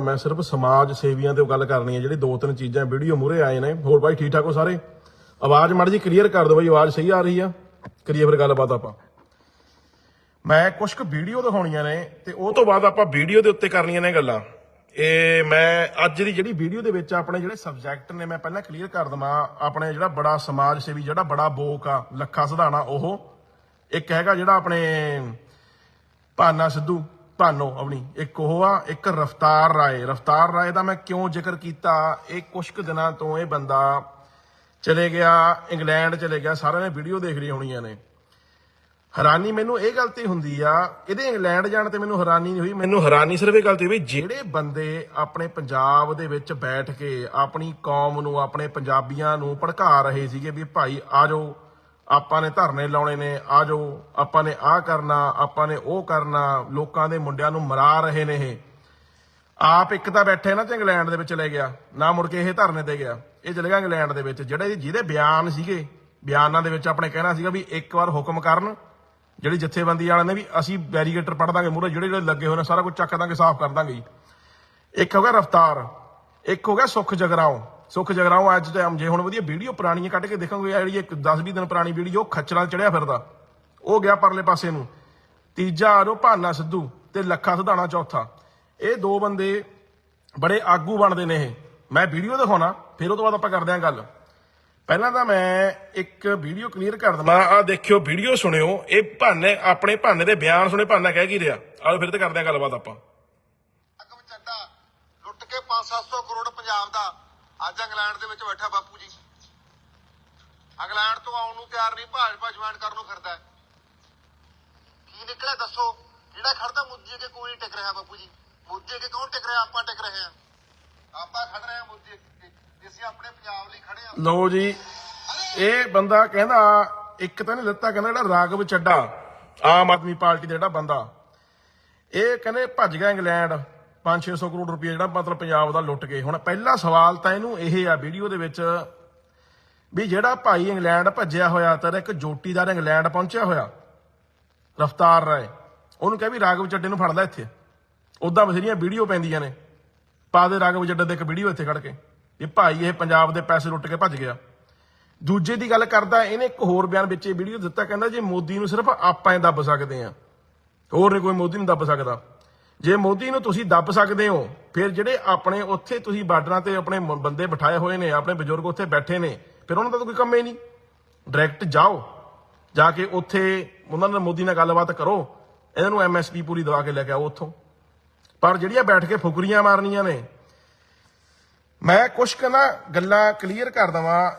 ਮੈਂ ਸਿਰਫ ਸਮਾਜ ਸੇਵੀਆਂ ਤੇ ਗੱਲ ਕਰਨੀ ਹੈ, ਜਿਹੜੀ ਦੋ ਤਿੰਨ ਚੀਜ਼ਾਂ, ਵੀਡੀਓ ਮੂਰੇ ਆਏ ਨੇ। ਹੋਰ ਬਾਈ ਠੀਕ ਠਾਕ ਹੋ ਸਾਰੇ? ਆਵਾਜ਼ ਮੜ ਜੀ ਕਲੀਅਰ ਕਰ ਦਿਓ ਬਾਈ, ਆਵਾਜ਼ ਸਹੀ ਆ ਰਹੀ ਆ। ਕਰੀਏ ਫਿਰ ਗੱਲਬਾਤ ਆਪਾਂ। ਮੈਂ ਕੁਝ ਕੁ ਵੀਡੀਓ ਦਿਖਾਉਣੀਆਂ ਨੇ ਤੇ ਉਹ ਤੋਂ ਬਾਅਦ ਆਪਾਂ ਵੀਡੀਓ ਦੇ ਉੱਤੇ ਕਰਨੀਆਂ ਨੇ ਗੱਲਾਂ। ਇਹ ਮੈਂ ਅੱਜ ਦੀ ਜਿਹੜੀ ਵੀਡੀਓ ਦੇ ਵਿੱਚ ਆਪਣੇ ਜਿਹੜੇ ਸਬਜੈਕਟ ਨੇ, ਮੈਂ ਪਹਿਲਾਂ ਕਲੀਅਰ ਕਰ ਦਵਾਂ। ਆਪਣੇ ਜਿਹੜਾ ਬੜਾ ਸਮਾਜ ਸੇਵੀ, ਜਿਹੜਾ ਬੜਾ ਬੋਕ ਆ, ਲੱਖਾ ਸਿਧਾਣਾ ਉਹ। ਇੱਕ ਹੈਗਾ ਜਿਹੜਾ ਆਪਣੇ ਭਾਨਾ ਸਿੱਧੂ। ਭਾਨੋ ਆਪਣੀ ਇੱਕ ਉਹ ਆ, ਇੱਕ ਰਫਤਾਰ ਰਾਏ। ਰਫਤਾਰ ਰਾਏ ਦਾ ਮੈਂ ਕਿਉਂ ਜ਼ਿਕਰ ਕੀਤਾ? ਇਹ ਕੁਝ ਕੁ ਦਿਨਾਂ ਤੋਂ ਇਹ ਬੰਦਾ ਚਲੇ ਗਿਆ, ਇੰਗਲੈਂਡ ਚਲੇ ਗਿਆ, ਸਾਰਿਆਂ ਨੇ ਵੀਡੀਓ ਦੇਖ ਲਈ ਹੋਣੀਆਂ ਨੇ। ਹੈਰਾਨੀ ਮੈਨੂੰ ਇਹ ਗਲਤੀ ਹੁੰਦੀ ਆ, ਇਹਦੇ ਇੰਗਲੈਂਡ ਜਾਣ ਤੇ ਮੈਨੂੰ ਹੈਰਾਨੀ ਨਹੀਂ ਹੋਈ, ਮੈਨੂੰ ਹੈਰਾਨੀ ਸਿਰਫ ਇਹ ਗਲਤੀ ਹੋਈ ਜਿਹੜੇ ਬੰਦੇ ਆਪਣੇ ਪੰਜਾਬ ਦੇ ਵਿੱਚ ਬੈਠ ਕੇ ਆਪਣੀ ਕੌਮ ਨੂੰ, ਆਪਣੇ ਪੰਜਾਬੀਆਂ ਨੂੰ ਭੜਕਾ ਰਹੇ ਸੀਗੇ ਵੀ ਭਾਈ ਆ ਜਾਓ ਆਪਾਂ ਨੇ ਧਰਨੇ ਲਾਉਣੇ ਨੇ, ਆ ਜਾਓ, ਆਪਾਂ ਨੇ ਆਹ ਕਰਨਾ, ਆਪਾਂ ਨੇ ਉਹ ਕਰਨਾ, ਲੋਕਾਂ ਦੇ ਮੁੰਡਿਆਂ ਨੂੰ ਮਰਾ ਰਹੇ ਨੇ ਇਹ। ਆਪ ਇੱਕ ਤਾਂ ਬੈਠੇ ਨਾ ਤੇ ਇੰਗਲੈਂਡ ਦੇ ਵਿੱਚ ਲੈ ਗਿਆ, ਨਾ ਮੁੜ ਕੇ ਇਹ ਧਰਨੇ ਤੇ ਗਿਆ। ਇਹ ਚਲੇ ਗਿਆ ਇੰਗਲੈਂਡ ਦੇ ਵਿੱਚ, ਜਿਹੜੇ ਜਿਹਦੇ ਬਿਆਨ ਸੀਗੇ, ਬਿਆਨਾਂ ਦੇ ਵਿੱਚ ਆਪਣੇ ਕਹਿਣਾ ਸੀਗਾ ਵੀ ਇੱਕ ਵਾਰ ਹੁਕਮ ਕਰਨ, ਜਿਹੜੀ ਜਥੇਬੰਦੀ ਵਾਲਿਆਂ ਨੇ ਵੀ ਅਸੀਂ ਬੈਰੀਗੇਟਰ ਪੜ ਦਾਂਗੇ ਮੂਹਰੇ, ਜਿਹੜੇ ਜਿਹੜੇ ਲੱਗੇ ਹੋਏ ਨੇ, ਸਾਰਾ ਕੁਝ ਚੱਕ ਦਾਂਗੇ, ਸਾਫ਼ ਕਰ ਦਾਂਗੇ ਇੱਕ ਹੋ ਗਿਆ ਰਫਤਾਰ, ਇੱਕ ਹੋ ਗਿਆ ਸੁਖ ਜਗਰਾਓ ਸੁਖ ਜਗਰਾਉਂ ਅੱਜ ਟਾਈਮ ਜੇ ਹੁਣ ਵਧੀਆ ਵੀਡੀਓ ਪੁਰਾਣੀਆਂ ਕੱਢ ਕੇ ਦੇਖਾਂਗੇ ਜਿਹੜੀ ਇੱਕ 10-20 ਦਿਨ ਪੁਰਾਣੀ ਵੀਡੀਓ ਖੱਚਰਾਂ ਚੜਿਆ ਫਿਰਦਾ। ਉਹ ਗਿਆ ਪਰਲੇ ਪਾਸੇ ਨੂੰ। ਤੀਜਾ ਆਰੋ ਭਾਨਾ ਸਿੱਧੂ ਤੇ ਲੱਖਾ ਸਿਧਾਣਾ ਚੌਥਾ। ਇਹ ਦੋ ਬੰਦੇ ਬੜੇ ਆਗੂ ਬਣਦੇ ਨੇ ਇਹ। ਮੈਂ ਵੀਡੀਓ ਦਿਖਾਉਣਾ, ਫਿਰ ਉਹ ਤੋਂ ਬਾਅਦ ਆਪਾਂ ਕਰਦੇ ਹਾਂ ਗੱਲ। ਪਹਿਲਾਂ ਤਾਂ ਮੈਂ ਇੱਕ ਵੀਡੀਓ ਕਲੀਅਰ ਕਰ ਦਵਾਂ ਆ ਦੇਖਿਓ, ਵੀਡੀਓ ਸੁਣਿਓ। ਇਹ ਭਾਨੇ, ਆਪਣੇ ਭਾਨੇ ਦੇ ਬਿਆਨ ਸੁਣੇ, ਭਾਨਾ ਕਹਿ ਕੀ ਰਿਹਾ? ਆਓ ਫਿਰ ਤੇ ਕਰਦੇ ਹਾਂ ਗੱਲਬਾਤ ਆਪਾਂ। ਅਗਮ ਚੱਡਾ ਲੁੱਟ ਕੇ 5-700 ਕਰੋੜ ਪੰਜਾਬ ਦਾ ਅੱਜ ਇੰਗਲੈਂਡ ਦੇ ਵਿੱਚ ਬੈਠਾ ਬਾਪੂ ਜੀ। ਇੰਗਲੈਂਡ ਤੋਂ ਆਉਣ ਨੂੰ ਤਿਆਰ ਨਹੀਂ, ਭਾਜਪਾ ਜੁਆਇਨ ਕਰਨ ਨੂੰ ਫਿਰਦਾ ਕੀ ਨਿਕਲਿਆ ਦੱਸੋ? ਜਿਹੜਾ ਖੜਦਾ ਮੁੱਦੇ ਕੇ ਕੋਈ ਟਿਕ ਰਿਹਾ ਬਾਪੂ ਜੀ। ਮੁੱਦੇ ਕੇ ਕੌਣ ਟਿਕ ਰਿਹਾ? ਆਪਾਂ ਟਿਕ ਰਹੇ ਹਾਂ। ਆਪਾਂ ਖੜ ਰਹੇ ਹਾਂ ਮੁੱਦੇ ਤੇ ਅਸੀਂ ਆਪਣੇ ਪੰਜਾਬ ਲਈ ਖੜੇ ਹਾਂ। ਲਓ ਜੀ, ਇਹ ਬੰਦਾ ਕਹਿੰਦਾ, ਇੱਕ ਤਾਂ ਨੇ ਦਿੱਤਾ ਕਹਿੰਦਾ ਜਿਹੜਾ ਰਾਗਵ ਚੱਡਾ ਆਮ ਆਦਮੀ ਪਾਰਟੀ ਦਾ ਜਿਹੜਾ ਬੰਦਾ। ਇਹ ਕਹਿੰਦੇ ਭੱਜ ਗਿਆ ਇੰਗਲੈਂਡ। 5-600 ਕਰੋੜ ਰੁਪਏ ਜਿਹੜਾ ਮਤਲਬ ਪੰਜਾਬ ਦਾ ਲੁੱਟ ਕੇ ਹੁਣ ਪਹਿਲਾ ਸਵਾਲ ਤਾਂ ਇਹਨੂੰ ਇਹ ਆ ਵੀਡੀਓ ਦੇ ਵਿੱਚ ਵੀ ਜਿਹੜਾ ਭਾਈ ਇੰਗਲੈਂਡ ਭੱਜਿਆ ਹੋਇਆ ਤਾਂ ਇੱਕ ਜੋਟੀਦਾਰ ਇੰਗਲੈਂਡ ਪਹੁੰਚਿਆ ਹੋਇਆ, ਰਫਤਾਰ ਰਾਏ, ਉਹਨੂੰ ਕਹਿ ਵੀ ਰਾਗਵ ਚੱਡੇ ਨੂੰ ਫੜ ਲੈ ਇੱਥੇ। ਉਦਾਂ ਬਥੇਰੀਆਂ ਵੀਡੀਓ ਪੈਂਦੀਆਂ ਨੇ। ਪਾ ਦੇ ਰਾਗਵ ਚੱਡੇ ਦੇ ਇੱਕ ਵੀਡੀਓ ਇੱਥੇ ਖੜ ਕੇ ਇਹ ਭਾਈ ਇਹ ਪੰਜਾਬ ਦੇ ਪੈਸੇ ਲੁੱਟ ਕੇ ਭੱਜ ਗਿਆ। ਦੂਜੇ ਦੀ ਗੱਲ ਕਰਦਾ, ਇਹਨੇ ਇੱਕ ਹੋਰ ਬਿਆਨ ਵਿੱਚ ਇਹ ਵੀਡੀਓ ਦਿੱਤਾ, ਕਹਿੰਦਾ ਜੇ ਮੋਦੀ ਨੂੰ ਸਿਰਫ ਆਪਾਂ ਹੀ ਦੱਬ ਸਕਦੇ ਆ ਹੋਰ ਨਹੀਂ ਕੋਈ ਮੋਦੀ ਨੂੰ ਦੱਬ ਸਕਦਾ। ਜੇ ਮੋਦੀ ਨੂੰ ਤੁਸੀਂ ਦੱਬ ਸਕਦੇ ਹੋ, ਫਿਰ ਜਿਹੜੇ ਆਪਣੇ ਉੱਥੇ ਤੁਸੀਂ ਬਾਰਡਰਾਂ ਤੇ ਆਪਣੇ ਬੰਦੇ ਬਿਠਾਏ ਹੋਏ ਨੇ, ਆਪਣੇ ਬਜ਼ੁਰਗ ਉੱਥੇ ਬੈਠੇ ਨੇ, ਫਿਰ ਉਹਨਾਂ ਦਾ ਤਾਂ ਕੋਈ ਕੰਮ ਹੀ ਨਹੀਂ। ਡਾਇਰੈਕਟ ਜਾਓ, ਜਾ ਕੇ ਉੱਥੇ ਉਹਨਾਂ ਨਾਲ ਮੋਦੀ ਨਾਲ ਗੱਲਬਾਤ ਕਰੋ, ਇਹਨਾਂ ਨੂੰ ਐਮਐਸਪੀ ਪੂਰੀ ਦਵਾ ਕੇ ਲੈ ਕੇ ਆਓ ਉੱਥੋਂ। ਪਰ ਜਿਹੜੀਆਂ ਬੈਠ ਕੇ ਫੁਕਰੀਆਂ ਮਾਰਨੀਆਂ ਨੇ, ਮੈਂ ਕੁਝ ਕਹਿੰਦਾ ਗੱਲਾਂ ਕਲੀਅਰ ਕਰ ਦਵਾਂ,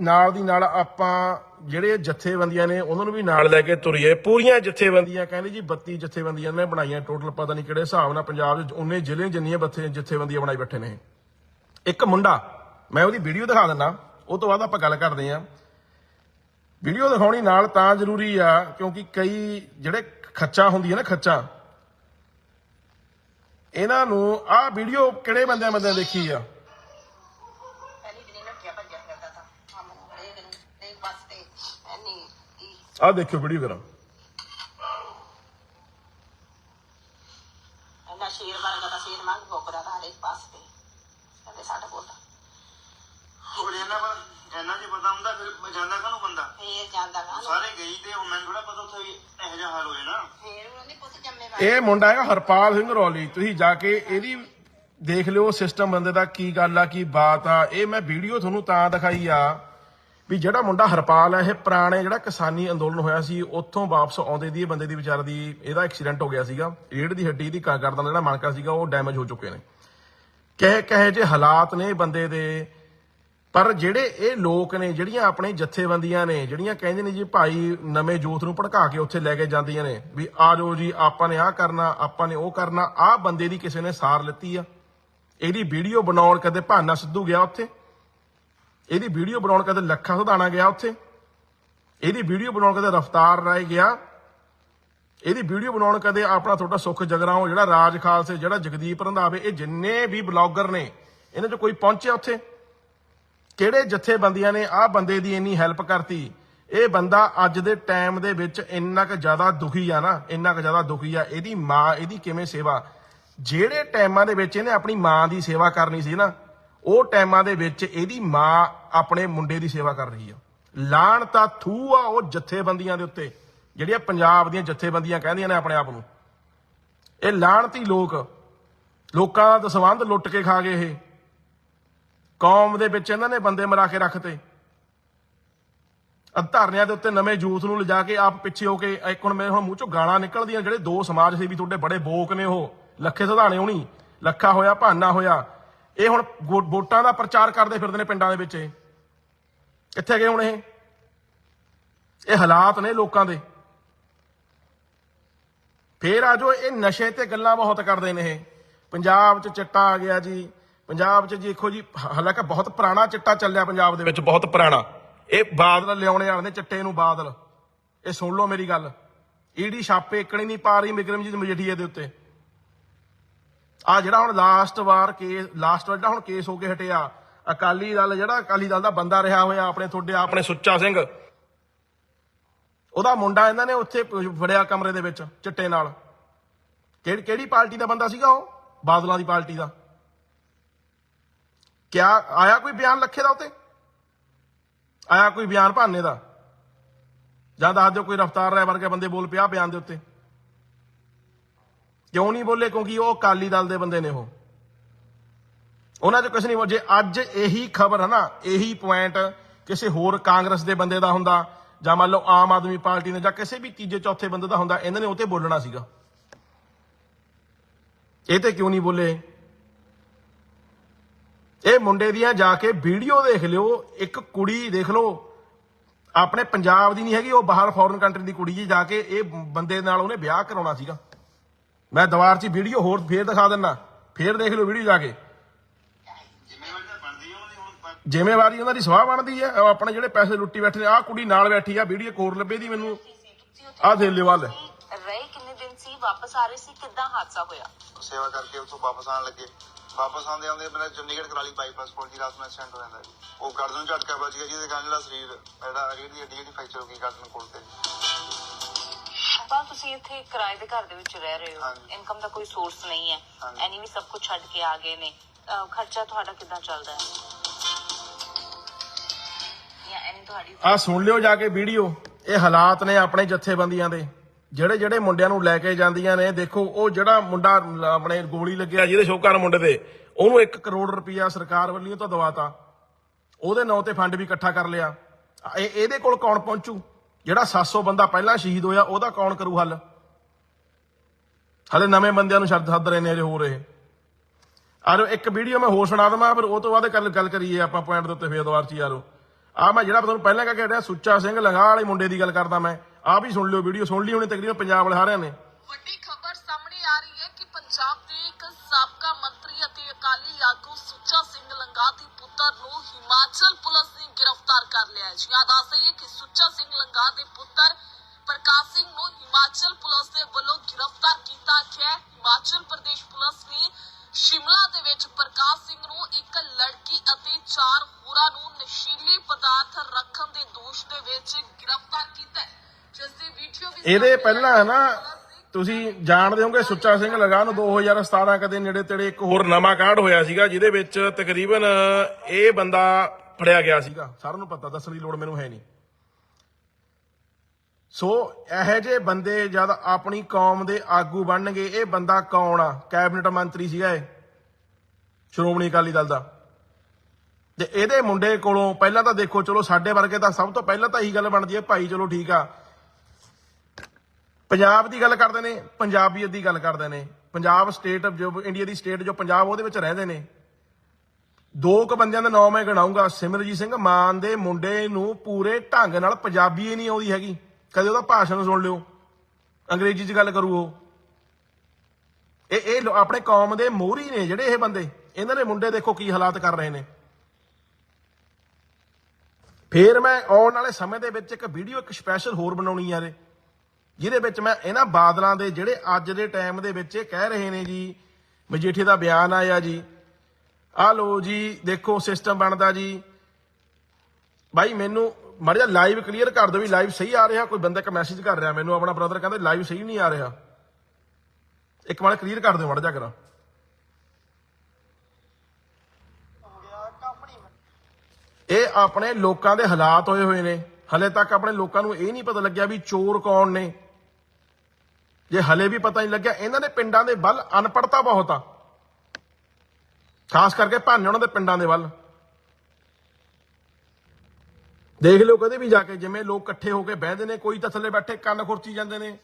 ਨਾਲ ਦੀ ਨਾਲ ਆਪਾਂ ਜਿਹੜੇ ਜਥੇਬੰਦੀਆਂ ਨੇ, ਉਹਨਾਂ ਨੂੰ ਵੀ ਨਾਲ ਲੈ ਕੇ ਤੁਰੀਏ। ਪੂਰੀਆਂ ਜਥੇਬੰਦੀਆਂ ਕਹਿੰਦੇ ਜੀ 32 ਜਥੇਬੰਦੀਆਂ ਨੇ ਬਣਾਈਆਂ। ਟੋਟਲ ਪਤਾ ਨਹੀਂ ਕਿਹੜੇ ਹਿਸਾਬ ਨਾਲ ਪੰਜਾਬ ਵਿੱਚ ਉਹਨੇ ਜ਼ਿਲ੍ਹੇ ਜਿੰਨੀਆਂ ਬੱਥੇ ਜਥੇਬੰਦੀਆਂ ਬਣਾਈ ਬੈਠੇ ਨੇ ਇੱਕ ਮੁੰਡਾ, ਮੈਂ ਉਹਦੀ ਵੀਡੀਓ ਦਿਖਾ ਦਿੰਦਾ। ਉਹ ਤੋਂ ਬਾਅਦ ਆਪਾਂ ਗੱਲ ਕਰਦੇ ਆਂ ਵੀਡੀਓ ਦਿਖਾਉਣੀ ਨਾਲ ਤਾਂ ਜ਼ਰੂਰੀ ਆ, ਕਿਉਂਕਿ ਕਈ ਜਿਹੜੇ ਖੱਚਾ ਹੁੰਦੀ ਹੈ ਨਾ ਖੱਚਾ ਇਹਨਾਂ ਨੂੰ ਆਹ ਵੀਡੀਓ ਕਿਹੜੇ ਬੰਦਿਆਂ ਬੰਦਿਆਂ ਦੇਖੀ ਆ ਪਹਿਲੀ ਦਿਨ ਨੱਠਿਆ ਭੱਜਿਆ ਫਿਰਦਾ ਤਾ ਕੰਮ ਦੇ ਦਿਨ ਤੇ ਬਸ ਤੇ ਐਨੀ ਕੀ ਆਹ ਦੇਖਿਓ ਵੀਡੀਓ ਕਰਾਂ ਇੰਨਾ ਸ਼ੇਰ ਵਰਗਾ ਤਾਂ ਸ਼ੇਰ ਮੰਗ ਭੋਕਦਾ ਤਾਂ ਹਰੇਕ ਪਾਸ ਤੇ। ਕਹਿੰਦੇ ਸਾਡਾ ਕੋਲ ਉਹ ਇਹਨਾਂ ਪਰ ਇਹਨਾਂ ਜੀ ਪਤਾ ਹੁੰਦਾ ਫਿਰ ਜਾਂਦਾ ਕਾਹਨੂੰ ਬੰਦਾ? ਫੇਰ ਜਾਂਦਾ ਗਾ ਸਾਰੇ ਗਈ ਤੇ ਉਹ ਮੈਨੂੰ ਥੋੜਾ ਪਤਾ ਉੱਥੇ ਵੀ ਇਹੋ ਜਿਹਾ ਹਾਲ ਹੋਏ ਨਾ। ਫੇਰ ਉਹਨਾਂ ਦੀ ਪੁੱਤ ਜੰਮੇ ਇਹ ਮੁੰਡਾ ਹੈਗਾ ਹਰਪਾਲ ਸਿੰਘ ਰੌਲੀ। ਤੁਸੀਂ ਜਾ ਕੇ ਇਹਦੀ ਦੇਖ ਲਿਓ ਸਿਸਟਮ ਬੰਦੇ ਦਾ ਕੀ ਗੱਲ ਆ ਕੀ ਬਾਤ ਆ। ਇਹ ਮੈਂ ਵੀਡੀਓ ਤੁਹਾਨੂੰ ਤਾਂ ਦਿਖਾਈ ਆ। ਵੀ ਜਿਹੜਾ ਮੁੰਡਾ ਹਰਪਾਲ ਹੈ, ਇਹ ਪੁਰਾਣੇ ਜਿਹੜਾ ਕਿਸਾਨੀ ਅੰਦੋਲਨ ਹੋਇਆ ਸੀ, ਉੱਥੋਂ ਵਾਪਸ ਆਉਂਦੇ ਦੀ, ਇਹ ਬੰਦੇ ਦੀ ਵਿਚਾਰ ਦੀ ਇਹਦਾ ਐਕਸੀਡੈਂਟ ਹੋ ਗਿਆ ਸੀਗਾ। ਰੀੜ ਦੀ ਹੱਡੀ ਦੀ ਕਾਗਰਦਾਂ ਦਾ ਜਿਹੜਾ ਮਣਕਾ ਸੀਗਾ, ਉਹ ਡੈਮੇਜ ਹੋ ਚੁੱਕੇ ਨੇ। ਕਹੇ ਕਹੇ ਜੇ ਹਾਲਾਤ ਨੇ ਬੰਦੇ ਦੇ, ਪਰ ਜਿਹੜੇ ਇਹ ਲੋਕ ਨੇ, ਜਿਹੜੀਆਂ ਆਪਣੇ ਜਥੇਬੰਦੀਆਂ ਨੇ, ਜਿਹੜੀਆਂ ਕਹਿੰਦੇ ਨੇ ਜੀ ਭਾਈ ਨਵੇਂ ਜੋਤ ਨੂੰ ਭੜਕਾ ਕੇ ਉੱਥੇ ਲੈ ਕੇ ਜਾਂਦੀਆਂ ਨੇ, ਵੀ ਆ ਜਾਓ ਜੀ, ਆਪਾਂ ਨੇ ਆਹ ਕਰਨਾ, ਆਪਾਂ ਨੇ ਉਹ ਕਰਨਾ, ਆਹ ਬੰਦੇ ਦੀ ਕਿਸੇ ਨੇ ਸਾਰ ਲਿੱਤੀ ਆ। ਇਹਦੀ ਵੀਡੀਓ ਬਣਾਉਣ ਕਦੇ ਭਾਨਾ ਸਿੱਧੂ ਗਿਆ ਉੱਥੇ? ਇਹਦੀ ਵੀਡੀਓ ਬਣਾਉਣ ਕਦੇ ਲੱਖਾ ਸੁਧਾਣਾ ਗਿਆ ਉੱਥੇ। ਇਹਦੀ ਵੀਡੀਓ ਬਣਾਉਣ ਕਦੇ ਰਫਤਾਰ ਰਾਏ ਗਿਆ। ਇਹਦੀ ਵੀਡੀਓ ਬਣਾਉਣ ਕਦੇ ਆਪਣਾ ਤੁਹਾਡਾ ਸੁੱਖ ਜਗਰਾਓ ਜਿਹੜਾ ਰਾਜ ਖਾਲਸੇ, ਜਿਹੜਾ ਜਗਦੀਪ ਰੰਧਾਵੇ, ਇਹ ਜਿੰਨੇ ਵੀ ਬਲੌਗਰ ਨੇ, ਇਹਨਾਂ 'ਚ ਕੋਈ ਪਹੁੰਚਿਆ ਉੱਥੇ? ਕਿਹੜੇ ਜਥੇਬੰਦੀਆਂ ਨੇ ਆਹ ਬੰਦੇ ਦੀ ਇੰਨੀ ਹੈਲਪ ਕਰਤੀ? ਇਹ ਬੰਦਾ ਅੱਜ ਦੇ ਟਾਈਮ ਦੇ ਵਿੱਚ ਇੰਨਾ ਕੁ ਜ਼ਿਆਦਾ ਦੁਖੀ ਆ ਨਾ, ਇੰਨਾ ਕੁ ਜ਼ਿਆਦਾ ਦੁਖੀ ਆ, ਇਹਦੀ ਮਾਂ, ਇਹਦੀ ਕਿਵੇਂ ਸੇਵਾ? ਜਿਹੜੇ ਟਾਈਮਾਂ ਦੇ ਵਿੱਚ ਇਹਨੇ ਆਪਣੀ ਮਾਂ ਦੀ ਸੇਵਾ ਕਰਨੀ ਸੀ ਨਾ ਉਹ ਟਾਈਮਾਂ ਦੇ ਵਿੱਚ ਇਹਦੀ ਮਾਂ ਆਪਣੇ ਮੁੰਡੇ ਦੀ ਸੇਵਾ ਕਰ ਰਹੀ ਆ। ਲਾਣ ਤਾਂ ਥੂ ਆ ਉਹ ਜਥੇਬੰਦੀਆਂ ਦੇ ਉੱਤੇ। ਜਿਹੜੀਆਂ ਪੰਜਾਬ ਦੀਆਂ ਜਥੇਬੰਦੀਆਂ ਕਹਿੰਦੀਆਂ ਨੇ ਆਪਣੇ ਆਪ ਨੂੰ। ਇਹ ਲਾਣਤੀ ਲੋਕ, ਲੋਕਾਂ ਦਾ ਸੰਬੰਧ ਲੁੱਟ ਕੇ ਖਾ ਗਏ ਇਹ। ਕੌਮ ਦੇ ਵਿੱਚ ਇਹਨਾਂ ਨੇ ਬੰਦੇ ਮਰਾ ਕੇ ਰੱਖਤੇ। ਅਹ ਧਰਨਿਆਂ ਦੇ ਉੱਤੇ ਨਵੇਂ ਯੂਥ ਨੂੰ ਲਿਜਾ ਕੇ ਆਪ ਪਿੱਛੇ ਹੋ ਕੇ, ਇੱਕ ਹੁਣ ਮੇਰੇ ਹੁਣ ਮੂੰਹ ਚੋਂ ਗਾਲਾਂ ਨਿਕਲਦੀਆਂ, ਜਿਹੜੇ ਦੋ ਸਮਾਜ ਸੇਵੀ ਤੁਹਾਡੇ ਬੜੇ ਬੋਕ ਨੇ ਉਹ। ਲੱਖੇ ਸਧਾਣੇ ਹੋਣੀ, ਲੱਖਾ ਹੋਇਆ, ਭਾਨਾ ਹੋਇਆ ਇਹ ਹੁਣ ਵੋਟਾਂ ਦਾ ਪ੍ਰਚਾਰ ਕਰਦੇ ਫਿਰਦੇ ਨੇ ਪਿੰਡਾਂ ਦੇ ਵਿੱਚ ਇਹ। ਕਿੱਥੇ ਗਏ ਹੁਣ ਇਹ? ਇਹ ਹਾਲਾਤ ਨੇ ਲੋਕਾਂ ਦੇ। ਫੇਰ ਆ ਜੋ ਇਹ ਨਸ਼ੇ ਤੇ ਗੱਲਾਂ ਬਹੁਤ ਕਰਦੇ ਨੇ ਇਹ। ਪੰਜਾਬ 'ਚ ਚਿੱਟਾ ਆ ਗਿਆ ਜੀ। ਪੰਜਾਬ 'ਚ ਦੇਖੋ ਜੀ ਹਾਲਾਂਕਿ ਬਹੁਤ ਪੁਰਾਣਾ ਚਿੱਟਾ ਚੱਲਿਆ ਪੰਜਾਬ ਦੇ ਵਿੱਚ, ਬਹੁਤ ਪੁਰਾਣਾ। ਇਹ ਬਾਦਲ ਲਿਆਉਣੇ ਆਉਂਦੇ ਨੇ ਚਿੱਟੇ ਨੂੰ ਬਾਦਲ। ਇਹ ਸੁਣ ਲਓ ਮੇਰੀ ਗੱਲ। ਈਡੀ ਛਾਪੇ ਇਕਣੀ ਨਹੀਂ ਪਾ ਰਹੀ, ਬਿਕਰਮਜੀਤ ਮਜੀਠੀਏ ਦੇ ਉੱਤੇ। ਆ ਜਿਹੜਾ ਹੁਣ ਲਾਸਟ ਵਾਰ ਕੇਸ ਲਾਸਟ ਵਾਰ ਜਿਹੜਾ ਹੁਣ ਕੇਸ ਹੋ ਕੇ ਹਟਿਆ, ਅਕਾਲੀ ਦਲ ਜਿਹੜਾ ਅਕਾਲੀ ਦਲ ਦਾ ਬੰਦਾ ਰਿਹਾ ਹੋਇਆ, ਆਪਣੇ ਤੁਹਾਡੇ, ਆਪਣੇ ਸੁੱਚਾ ਸਿੰਘ। ਉਹਦਾ ਮੁੰਡਾ ਇਹਨਾਂ ਨੇ ਉੱਥੇ ਫੜਿਆ ਕਮਰੇ ਦੇ ਵਿੱਚ, ਚਿੱਟੇ ਨਾਲ। ਕਿਹੜੀ ਕਿਹੜੀ ਪਾਰਟੀ ਦਾ ਬੰਦਾ ਸੀਗਾ ਉਹ? ਬਾਦਲਾਂ ਦੀ ਪਾਰਟੀ ਦਾ। ਕਿਆ, ਆਇਆ ਕੋਈ ਬਿਆਨ ਲੱਖੇ ਦਾ ਉਤੇ? ਆਇਆ ਕੋਈ ਬਿਆਨ ਭਾਨੇ ਦਾ? ਜਾਂ ਦੱਸ ਦਿਓ ਕੋਈ ਰਫਤਾਰ ਰਾਏ ਵਰਗੇ ਬੰਦੇ ਬੋਲ ਪਿਆ ਬਿਆਨ ਦੇ ਉੱਤੇ। ਕਿਉਂ ਨਹੀਂ ਬੋਲੇ? ਕਿਉਂਕਿ ਉਹ ਅਕਾਲੀ ਦਲ ਦੇ ਬੰਦੇ ਨੇ ਉਹ। ਉਹਨਾਂ 'ਚ ਕੁਝ ਨਹੀਂ ਜੇ ਅੱਜ ਇਹੀ ਖਬਰ ਹੈ ਨਾ, ਇਹੀ ਪੁਆਇੰਟ ਕਿਸੇ ਹੋਰ ਕਾਂਗਰਸ ਦੇ ਬੰਦੇ ਦਾ ਹੁੰਦਾ, ਜਾਂ ਮੰਨ ਲਓ ਆਮ ਆਦਮੀ ਪਾਰਟੀ ਨੇ, ਜਾਂ ਕਿਸੇ ਵੀ ਤੀਜੇ ਚੌਥੇ ਬੰਦੇ ਦਾ ਹੁੰਦਾ, ਇਹਨਾਂ ਨੇ ਉਹ ਤੇ ਬੋਲਣਾ ਸੀਗਾ। ਇਹ ਤੇ ਕਿਉਂ ਨਹੀਂ ਬੋਲੇ? ਇਹ ਮੁੰਡੇ ਦੀਆਂ ਜਾ ਕੇ ਵੀਡੀਓ ਦੇਖ ਲਿਓ, ਇੱਕ ਕੁੜੀ ਦੇਖ ਲਓ। ਆਪਣੇ ਪੰਜਾਬ ਦੀ ਨਹੀਂ ਹੈਗੀ, ਉਹ ਬਾਹਰ ਫੋਰਨ ਕੰਟਰੀ ਦੀ ਕੁੜੀ ਜੀ, ਜਾ ਕੇ ਇਹ ਬੰਦੇ ਨਾਲ ਉਹਨੇ ਵਿਆਹ ਕਰਾਉਣਾ ਸੀਗਾ। ਮੈਂ ਦੁਬਾਰ 'ਚ ਵੀਡੀਓ ਹੋਰ ਫੇਰ ਦਿਖਾ ਦਿੰਨਾ। ਫੇਰ ਦੇਖ ਲਓ ਵੀਡੀਓ ਜਾ ਕੇ। ਜ਼ਿੰਮੇਵਾਰੀ ਉਹਨਾਂ ਦੀ ਸਵਾਹ ਬਣਦੀ ਹੈ। ਉਹ ਆਪਣੇ ਜਿਹੜੇ ਪੈਸੇ ਲੁੱਟੀ ਬੈਠੇ ਨੇ ਆਹ ਕੁੜੀ ਨਾਲ ਬੈਠੀ ਆ ਵੀਡੀਓ ਕੋਰ ਲੱਭੇ ਦੀ ਮੈਨੂੰ। ਆਹ ਦੇ ਲਿਓ ਵੱਲ। ਰਹੇ ਕਿੰਨੇ ਦਿਨ ਸੀ? ਵਾਪਸ ਆ ਰਹੇ ਸੀ? ਕਿੱਦਾਂ ਹਾਦਸਾ ਹੋਇਆ? ਸੇਵਾ ਕਰਕੇ ਉੱਥੋਂ ਵਾਪਸ ਆਉਣ ਲੱਗੇ। ਵਾਪਸ ਆਉਂਦੇ ਆਉਂਦੇ ਮੇਰੇ ਚੰਡੀਗੜ੍ਹ ਕਰਾਲੀ ਬਾਈਪਾਸ ਕੋਲ ਜੀ ਰਾਤ ਨੂੰ ਐਕਸੀਡੈਂਟ ਹੋ ਜਾਂਦਾ ਜੀ। ਉਹ ਗਰਦਨ ਨੂੰ ਝਟਕਾ ਵੱਜ ਗਿਆ ਜਿਹਦੇ ਕਾਰਨ ਜਿਹੜਾ ਸਰੀਰ ਜਿਹੜਾ ਰੀੜ ਦੀ ਹੱਡੀ ਜਿਹੜੀ ਫ੍ਰੈਕਚਰ ਹੋ ਗਈ ਗਰਦਨ ਕੋਲ ਤੇ। ਤਾਂ ਤੁਸੀਂ ਇੱਥੇ ਕਿਰਾਏ ਦੇ ਘਰ ਦੇ ਵਿੱਚ ਰਹਿ ਰਹੇ ਹੋ। ਹਾਂਜੀ। ਇਨਕਮ ਦਾ ਕੋਈ ਸੋਰਸ ਨਹੀਂ ਹੈ। ਹਾਂਜੀ। ਐਨੀ ਵੀ ਸਭ ਕੁਝ ਛੱਡ ਕੇ ਆ ਗਏ ਨੇ। ਅਹ ਖਰਚਾ ਤੁਹਾਡਾ ਕਿੱਦਾਂ ਚੱਲਦਾ ਹੈ? ਜਾਂ ਐਨੀ ਤੁਹਾਡੀ ਆ ਸੁਣ ਲਿਓ ਜਾ ਕੇ ਵੀਡੀਓ। ਇਹ ਹਾਲਾਤ ਨੇ ਆਪਣੇ ਜਥੇਬੰਦੀਆਂ ਦੇ। ਜਿਹੜੇ ਜਿਹੜੇ ਮੁੰਡਿਆਂ ਨੂੰ ਲੈ ਕੇ ਜਾਂਦੀਆਂ ਨੇ ਦੇਖੋ ਉਹ ਜਿਹੜਾ ਮੁੰਡਾ ਲ- ਆਪਣੇ ਗੋਲੀ ਲੱਗਿਆ ਜਿਹਦੇ ਸ਼ੋਕਾਰ ਮੁੰਡੇ ਤੇ ਉਹਨੂੰ 1 ਕਰੋੜ ਰੁਪਇਆ ਸਰਕਾਰ ਵੱਲੋਂ ਤਾਂ ਦਵਾਤਾ। ਉਹਦੇ ਨਾਂ ਤੇ ਫੰਡ ਵੀ ਇਕੱਠਾ ਕਰ ਲਿਆ। ਇਹ ਇਹਦੇ ਕੋਲ ਕੌਣ ਪਹੁੰਚੂ? ਜਿਹੜਾ 700 ਬੰਦਾ ਪਹਿਲਾਂ ਸ਼ਹੀਦ ਹੋਇਆ, ਉਹਦਾ ਕੌਣ ਕਰੂ ਹੱਲ? ਹਲੇ ਨਵੇਂ ਬੰਦਿਆਂ ਨੂੰ ਸ਼ਰਤ ਸੱਦ ਰਹੇ ਨੇ ਅਜੇ ਹੋ ਰਹੇ ਆਰੋ ਇੱਕ ਵੀਡੀਓ ਮੈਂ ਹੋਰ ਸੁਣਾ ਦਵਾਂ ਫਿਰ ਉਹ ਤੋਂ ਬਾਅਦ ਗੱਲ ਗੱਲ ਕਰੀਏ ਆਪਾਂ ਪੁਆਇੰਟ ਦੇ ਉੱਤੇ ਫੇਰ ਦੁਬਾਰ ਚ ਯਾਰੋ। ਆ ਮੈਂ ਜਿਹੜਾ ਤੁਹਾਨੂੰ ਪਹਿਲਾਂ ਕਹਿ ਰਿਹਾ ਸੁੱਚਾ ਸਿੰਘ ਲੰਗਾ ਵਾਲੇ ਮੁੰਡੇ ਦੀ ਗੱਲ ਕਰਦਾ ਮੈਂ। ਆ ਵੀ ਸੁਣ ਲਿਓ ਵੀਡੀਓ, ਸੁਣ ਲਈ ਹੋਣੀ ਤਕਰੀਬਨ ਪੰਜਾਬ ਵਾਲੇ ਸਾਰਿਆਂ ਨੇ। ਵੱਡੀ ਖਬਰ ਸਾਹਮਣੇ ਆ ਰਹੀ ਹੈ ਕਿ ਪੰਜਾਬ ਦੇ ਇੱਕ ਸਾਬਕਾ ਮੰਤਰੀ ਅਤੇ ਅਕਾਲੀ ਆਗੂ ਸੁੱਚਾ ਸਿੰਘ ਲੰਗਾ ਦੇ ਪੁੱਤਰ ਨੂੰ ਹਿਮਾਚਲ ਪੁਲਿਸ ਨੇ ਗ੍ਰਿਫਤਾਰ ਕਰ ਲਿਆ ਹੈ। ਆ ਸਹੀ ਹੈ ਕਿ ਸੁੱਚਾ ਸਿੰਘ ਲੰਗਾ ਦੇ ਪੁੱਤਰ ਪ੍ਰਕਾਸ਼ ਸਿੰਘ ਨੂੰ ਹਿਮਾਚਲ ਪੁਲਿਸ ਦੇ ਵੱਲੋਂ ਗ੍ਰਿਫਤਾਰ ਕੀਤਾ ਗਿਆ ਹੈ। ਹਿਮਾਚਲ ਪ੍ਰਦੇਸ਼ ਪੁਲਿਸ ਨੇ ਸ਼ਿਮਲਾ ਦੇ ਵਿੱਚ ਪ੍ਰਕਾਸ਼ ਸਿੰਘ ਨੂੰ ਇੱਕ ਲੜਕੀ ਅਤੇ ਚਾਰ ਹੋਰਾਂ ਨੂੰ ਨਸ਼ੀਲੀ ਪਦਾਰਥ ਰੱਖਣ ਦੇ ਦੋਸ਼ ਦੇ ਵਿੱਚ ਗ੍ਰਿਫਤਾਰ ਕੀਤਾ ਹੈ। ਜਿਸ ਦੀ ਵੀਡੀਓ ਵੀ ਇਹਦੇ ਪਹਿਲਾਂ ਹੈ ਨਾ ਤੁਸੀਂ ਜਾਣਦੇ ਹੋਗੇ ਸੁੱਚਾ ਸਿੰਘ ਲਗਾ ਨੂੰ 2017 ਕਦੇ ਨੇੜੇ ਤੇੜੇ ਇੱਕ ਹੋਰ ਨਵਾਂ ਕਾਂਡ ਹੋਇਆ ਸੀਗਾ, ਜਿਹਦੇ ਵਿੱਚ ਤਕਰੀਬਨ ਇਹ ਬੰਦਾ ਫੜਿਆ ਗਿਆ ਸੀਗਾ। ਸਾਰਿਆਂ ਨੂੰ ਪਤਾ, ਦੱਸਣ ਦੀ ਲੋੜ ਮੈਨੂੰ ਹੈ ਨਹੀਂ। ਸੋ ਇਹੋ ਜਿਹੇ ਬੰਦੇ ਜਦ ਆਪਣੀ ਕੌਮ ਦੇ ਆਗੂ ਬਣਨਗੇ, ਇਹ ਬੰਦਾ ਕੌਣ ਆ? ਕੈਬਨਿਟ ਮੰਤਰੀ ਸੀਗਾ ਇਹ, ਸ਼੍ਰੋਮਣੀ ਅਕਾਲੀ ਦਲ ਦਾ। ਤੇ ਇਹਦੇ ਮੁੰਡੇ ਕੋਲੋਂ ਪਹਿਲਾਂ ਤਾਂ ਦੇਖੋ, ਚਲੋ ਸਾਡੇ ਵਰਗੇ ਤਾਂ ਸਭ ਤੋਂ ਪਹਿਲਾਂ ਤਾਂ ਇਹੀ ਗੱਲ ਬਣਦੀ ਹੈ, ਭਾਈ ਚਲੋ ਠੀਕ ਆ ਪੰਜਾਬ ਦੀ ਗੱਲ ਕਰਦੇ ਨੇ, ਪੰਜਾਬੀਅਤ ਦੀ ਗੱਲ ਕਰਦੇ ਨੇ। ਪੰਜਾਬ ਸਟੇਟ ਜੋ ਇੰਡੀਆ ਦੀ ਸਟੇਟ ਜੋ ਪੰਜਾਬ ਉਹਦੇ ਵਿੱਚ ਰਹਿੰਦੇ ਨੇ। ਦੋ ਕੁ ਬੰਦਿਆਂ ਦਾ ਨਾਮ ਮੈਂ ਗਣਾਉਂਗਾ ਸਿਮਰਜੀਤ ਸਿੰਘ ਮਾਨ ਦੇ ਮੁੰਡੇ ਨੂੰ ਪੂਰੇ ਢੰਗ ਨਾਲ ਪੰਜਾਬੀ ਹੀ ਨਹੀਂ ਆਉਂਦੀ ਹੈਗੀ। ਕਦੇ ਉਹਦਾ ਭਾਸ਼ਣ ਸੁਣ ਲਿਓ, ਅੰਗਰੇਜ਼ੀ 'ਚ ਗੱਲ ਕਰੂ ਉਹ। ਇਹ ਇਹ ਆਪਣੇ ਕੌਮ ਦੇ ਮੋਹਰੀ ਨੇ ਜਿਹੜੇ ਇਹ ਬੰਦੇ। ਇਹਨਾਂ ਦੇ ਮੁੰਡੇ ਦੇਖੋ ਕੀ ਹਾਲਾਤ ਕਰ ਰਹੇ ਨੇ। ਫੇਰ ਮੈਂ ਆਉਣ ਵਾਲੇ ਸਮੇਂ ਦੇ ਵਿੱਚ ਇੱਕ ਵੀਡੀਓ ਇੱਕ ਸਪੈਸ਼ਲ ਹੋਰ ਬਣਾਉਣੀ ਯਾਰੇ ਜਿਹਦੇ ਵਿੱਚ ਮੈਂ ਇਹਨਾਂ ਬਾਦਲਾਂ ਦੇ ਜਿਹੜੇ ਅੱਜ ਦੇ ਟਾਈਮ ਦੇ ਵਿੱਚ ਇਹ ਕਹਿ ਰਹੇ ਨੇ ਜੀ ਮਜੀਠੀ ਦਾ ਬਿਆਨ ਆਇਆ ਜੀ। ਆ ਲੋ ਜੀ, ਦੇਖੋ ਸਿਸਟਮ ਬਣਦਾ ਜੀ। ਬਾਈ, ਮੈਨੂੰ ਮੜ ਜਾ ਲਾਈਵ ਕਲੀਅਰ ਕਰ ਦਿਓ ਵੀ ਲਾਈਵ ਸਹੀ ਆ ਰਿਹਾ, ਕੋਈ ਬੰਦਾ ਇੱਕ ਮੈਸੇਜ ਕਰ ਰਿਹਾ ਮੈਨੂੰ, ਆਪਣਾ ਬ੍ਰਦਰ ਕਹਿੰਦਾ ਲਾਈਵ ਸਹੀ ਨਹੀਂ ਆ ਰਿਹਾ। ਇੱਕ ਵਾਰ ਕਲੀਅਰ ਕਰ ਦਿਓ ਮੜ ਜਾ ਕਰਾ। ਇਹ ਆਪਣੇ ਲੋਕਾਂ ਦੇ ਹਾਲਾਤ ਹੋਏ ਹੋਏ ਨੇ। ਹਲੇ ਤੱਕ ਆਪਣੇ ਲੋਕਾਂ ਨੂੰ ਇਹ ਨਹੀਂ ਪਤਾ ਲੱਗਿਆ ਵੀ ਚੋਰ ਕੌਣ ਨੇ। ਜੇ ਹਲੇ ਵੀ ਪਤਾ ਨਹੀਂ ਲੱਗਿਆ, ਇਹਨਾਂ ਦੇ ਪਿੰਡਾਂ ਦੇ ਵੱਲ ਅਨਪੜਤਾ ਬਹੁਤ ਆ। ਖਾਸ ਕਰਕੇ ਭਾਨੇ ਉਹਨਾਂ ਦੇ ਪਿੰਡਾਂ ਦੇ ਵੱਲ। ਦੇਖ ਲਿਓ ਕਦੇ ਵੀ ਜਾ ਕੇ, ਜਿਵੇਂ ਲੋਕ ਇਕੱਠੇ ਹੋ ਕੇ ਬਹਿੰਦੇ ਨੇ, ਕੋਈ ਤਾਂ ਥੱਲੇ ਬੈਠੇ ਕੰਨ ਖੁਰਚੀ ਜਾਂਦੇ ਨੇ,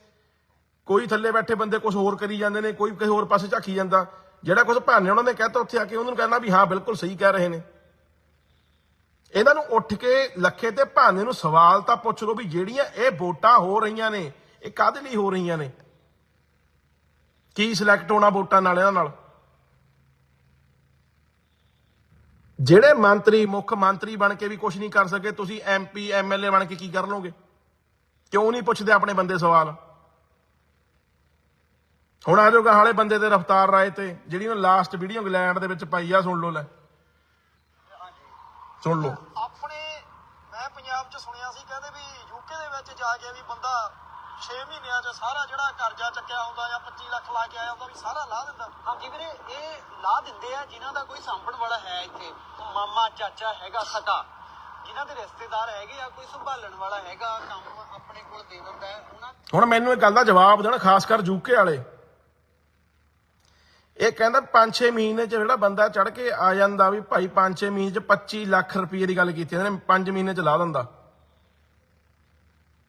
ਕੋਈ ਥੱਲੇ ਬੈਠੇ ਬੰਦੇ ਕੁਝ ਹੋਰ ਕਰੀ ਜਾਂਦੇ ਨੇ, ਕੋਈ ਕਿਸੇ ਹੋਰ ਪਾਸੇ ਝਾਕੀ ਜਾਂਦਾ। ਜਿਹੜਾ ਕੁਝ ਭਾਨੇ ਉਹਨਾਂ ਨੇ ਕਹਿਤਾ ਉੱਥੇ ਆ ਕੇ ਉਹਨਾਂ ਨੂੰ ਕਹਿਣਾ ਵੀ ਹਾਂ, ਬਿਲਕੁਲ ਸਹੀ ਕਹਿ ਰਹੇ ਨੇ। ਇਹਨਾਂ ਨੂੰ ਉੱਠ ਕੇ ਲੱਖੇ ਤੇ ਭਾਨੇ ਨੂੰ ਸਵਾਲ ਤਾਂ ਪੁੱਛ ਲਓ ਵੀ ਜਿਹੜੀਆਂ ਇਹ ਵੋਟਾਂ ਹੋ ਰਹੀਆਂ ਨੇ, ਇਹ ਕਾਹਦੇ ਲਈ ਹੋ ਰਹੀਆਂ ਨੇ? ਕੀ ਸਿਲੈਕਟ ਹੋਣਾ ਵੋਟਾਂ ਨਾਲ ਇਹਨਾਂ ਨਾਲ? ਜਿਹੜੇ ਮੰਤਰੀ, ਮੁੱਖ ਮੰਤਰੀ ਬਣ ਕੇ ਵੀ ਕੁਝ ਨਹੀਂ ਕਰ ਸਕੇ, ਤੁਸੀਂ ਐਮਪੀ ਐਮਐਲਏ ਬਣ ਕੇ ਕੀ ਕਰ ਲਓਗੇ? ਕਿਉਂ ਨਹੀਂ ਪੁੱਛਦੇ ਆਪਣੇ ਬੰਦੇ ਸਵਾਲ? ਹੁਣ ਆ ਜਾਊਗਾ ਹਾਲੇ ਬੰਦੇ ਤੇ ਰਫਤਾਰ ਰਾਏ ਤੇ, ਜਿਹੜੀ ਉਹ ਲਾਸਟ ਵੀਡੀਓ ਇੰਗਲੈਂਡ ਦੇ ਵਿੱਚ ਪਾਈ ਆ, ਸੁਣ ਲਓ ਲੈ। ਸੁਣ ਲਓ। ਆਪਣੇ, ਮੈਂ ਪੰਜਾਬ 'ਚ ਸੁਣਿਆ ਸੀ, ਕਹਿੰਦੇ ਵੀ ਯੂਕੇ ਦੇ ਵਿੱਚ ਜਾ ਕੇ ਵੀ ਬੰਦਾ 6 ਮਹੀਨਿਆਂ 'ਚ ਸਾਰਾ ਜਿਹੜਾ ਕਰਜ਼ਾ ਚੱਕਿਆ ਹੁੰਦਾ ਜਾਂ 25 ਲੱਖ ਲਾ ਕੇ ਆਇਆ ਹੁੰਦਾ ਵੀ ਸਾਰਾ ਲਾ ਦਿੰਦਾ। ਹਾਂਜੀ ਵੀਰੇ ਇਹ ਲਾ ਦਿੰਦੇ ਆ ਜਿਨ੍ਹਾਂ ਦਾ ਕੋਈ ਸਾਂਭਣ ਵਾਲਾ ਹੈ ਇੱਥੇ। ਮਾਮਾ ਚਾਚਾ ਹੈਗਾ ਸਕਾ। ਜਿਨ੍ਹਾਂ ਦੇ ਰਿਸ਼ਤੇਦਾਰ ਹੈਗੇ ਆ ਕੋਈ ਸੰਭਾਲਣ ਵਾਲਾ ਹੈਗਾ ਕੰਮ ਆਪਣੇ ਕੋਲ ਦੇ ਦਿੰਦਾ ਹੈ ਉਹਨਾਂ ਹੁਣ ਮੈਨੂੰ ਇਹ ਗੱਲ ਦਾ ਜਵਾਬ ਦੇਣ ਖਾਸ ਕਰ ਯੂਕੇ ਵਾਲੇ। ਇਹ ਕਹਿੰਦਾ 5-6 ਮਹੀਨੇ ਚ ਜਿਹੜਾ ਬੰਦਾ ਚੜ ਕੇ ਆ ਜਾਂਦਾ ਵੀ ਭਾਈ 5-6 ਮਹੀਨੇ ਚ 25 ਲੱਖ ਰੁਪਏ ਦੀ ਗੱਲ ਕੀਤੀ ਇਹਨਾਂ ਨੇ 5 ਮਹੀਨੇ ਚ ਲਾ ਦਿੰਦਾ।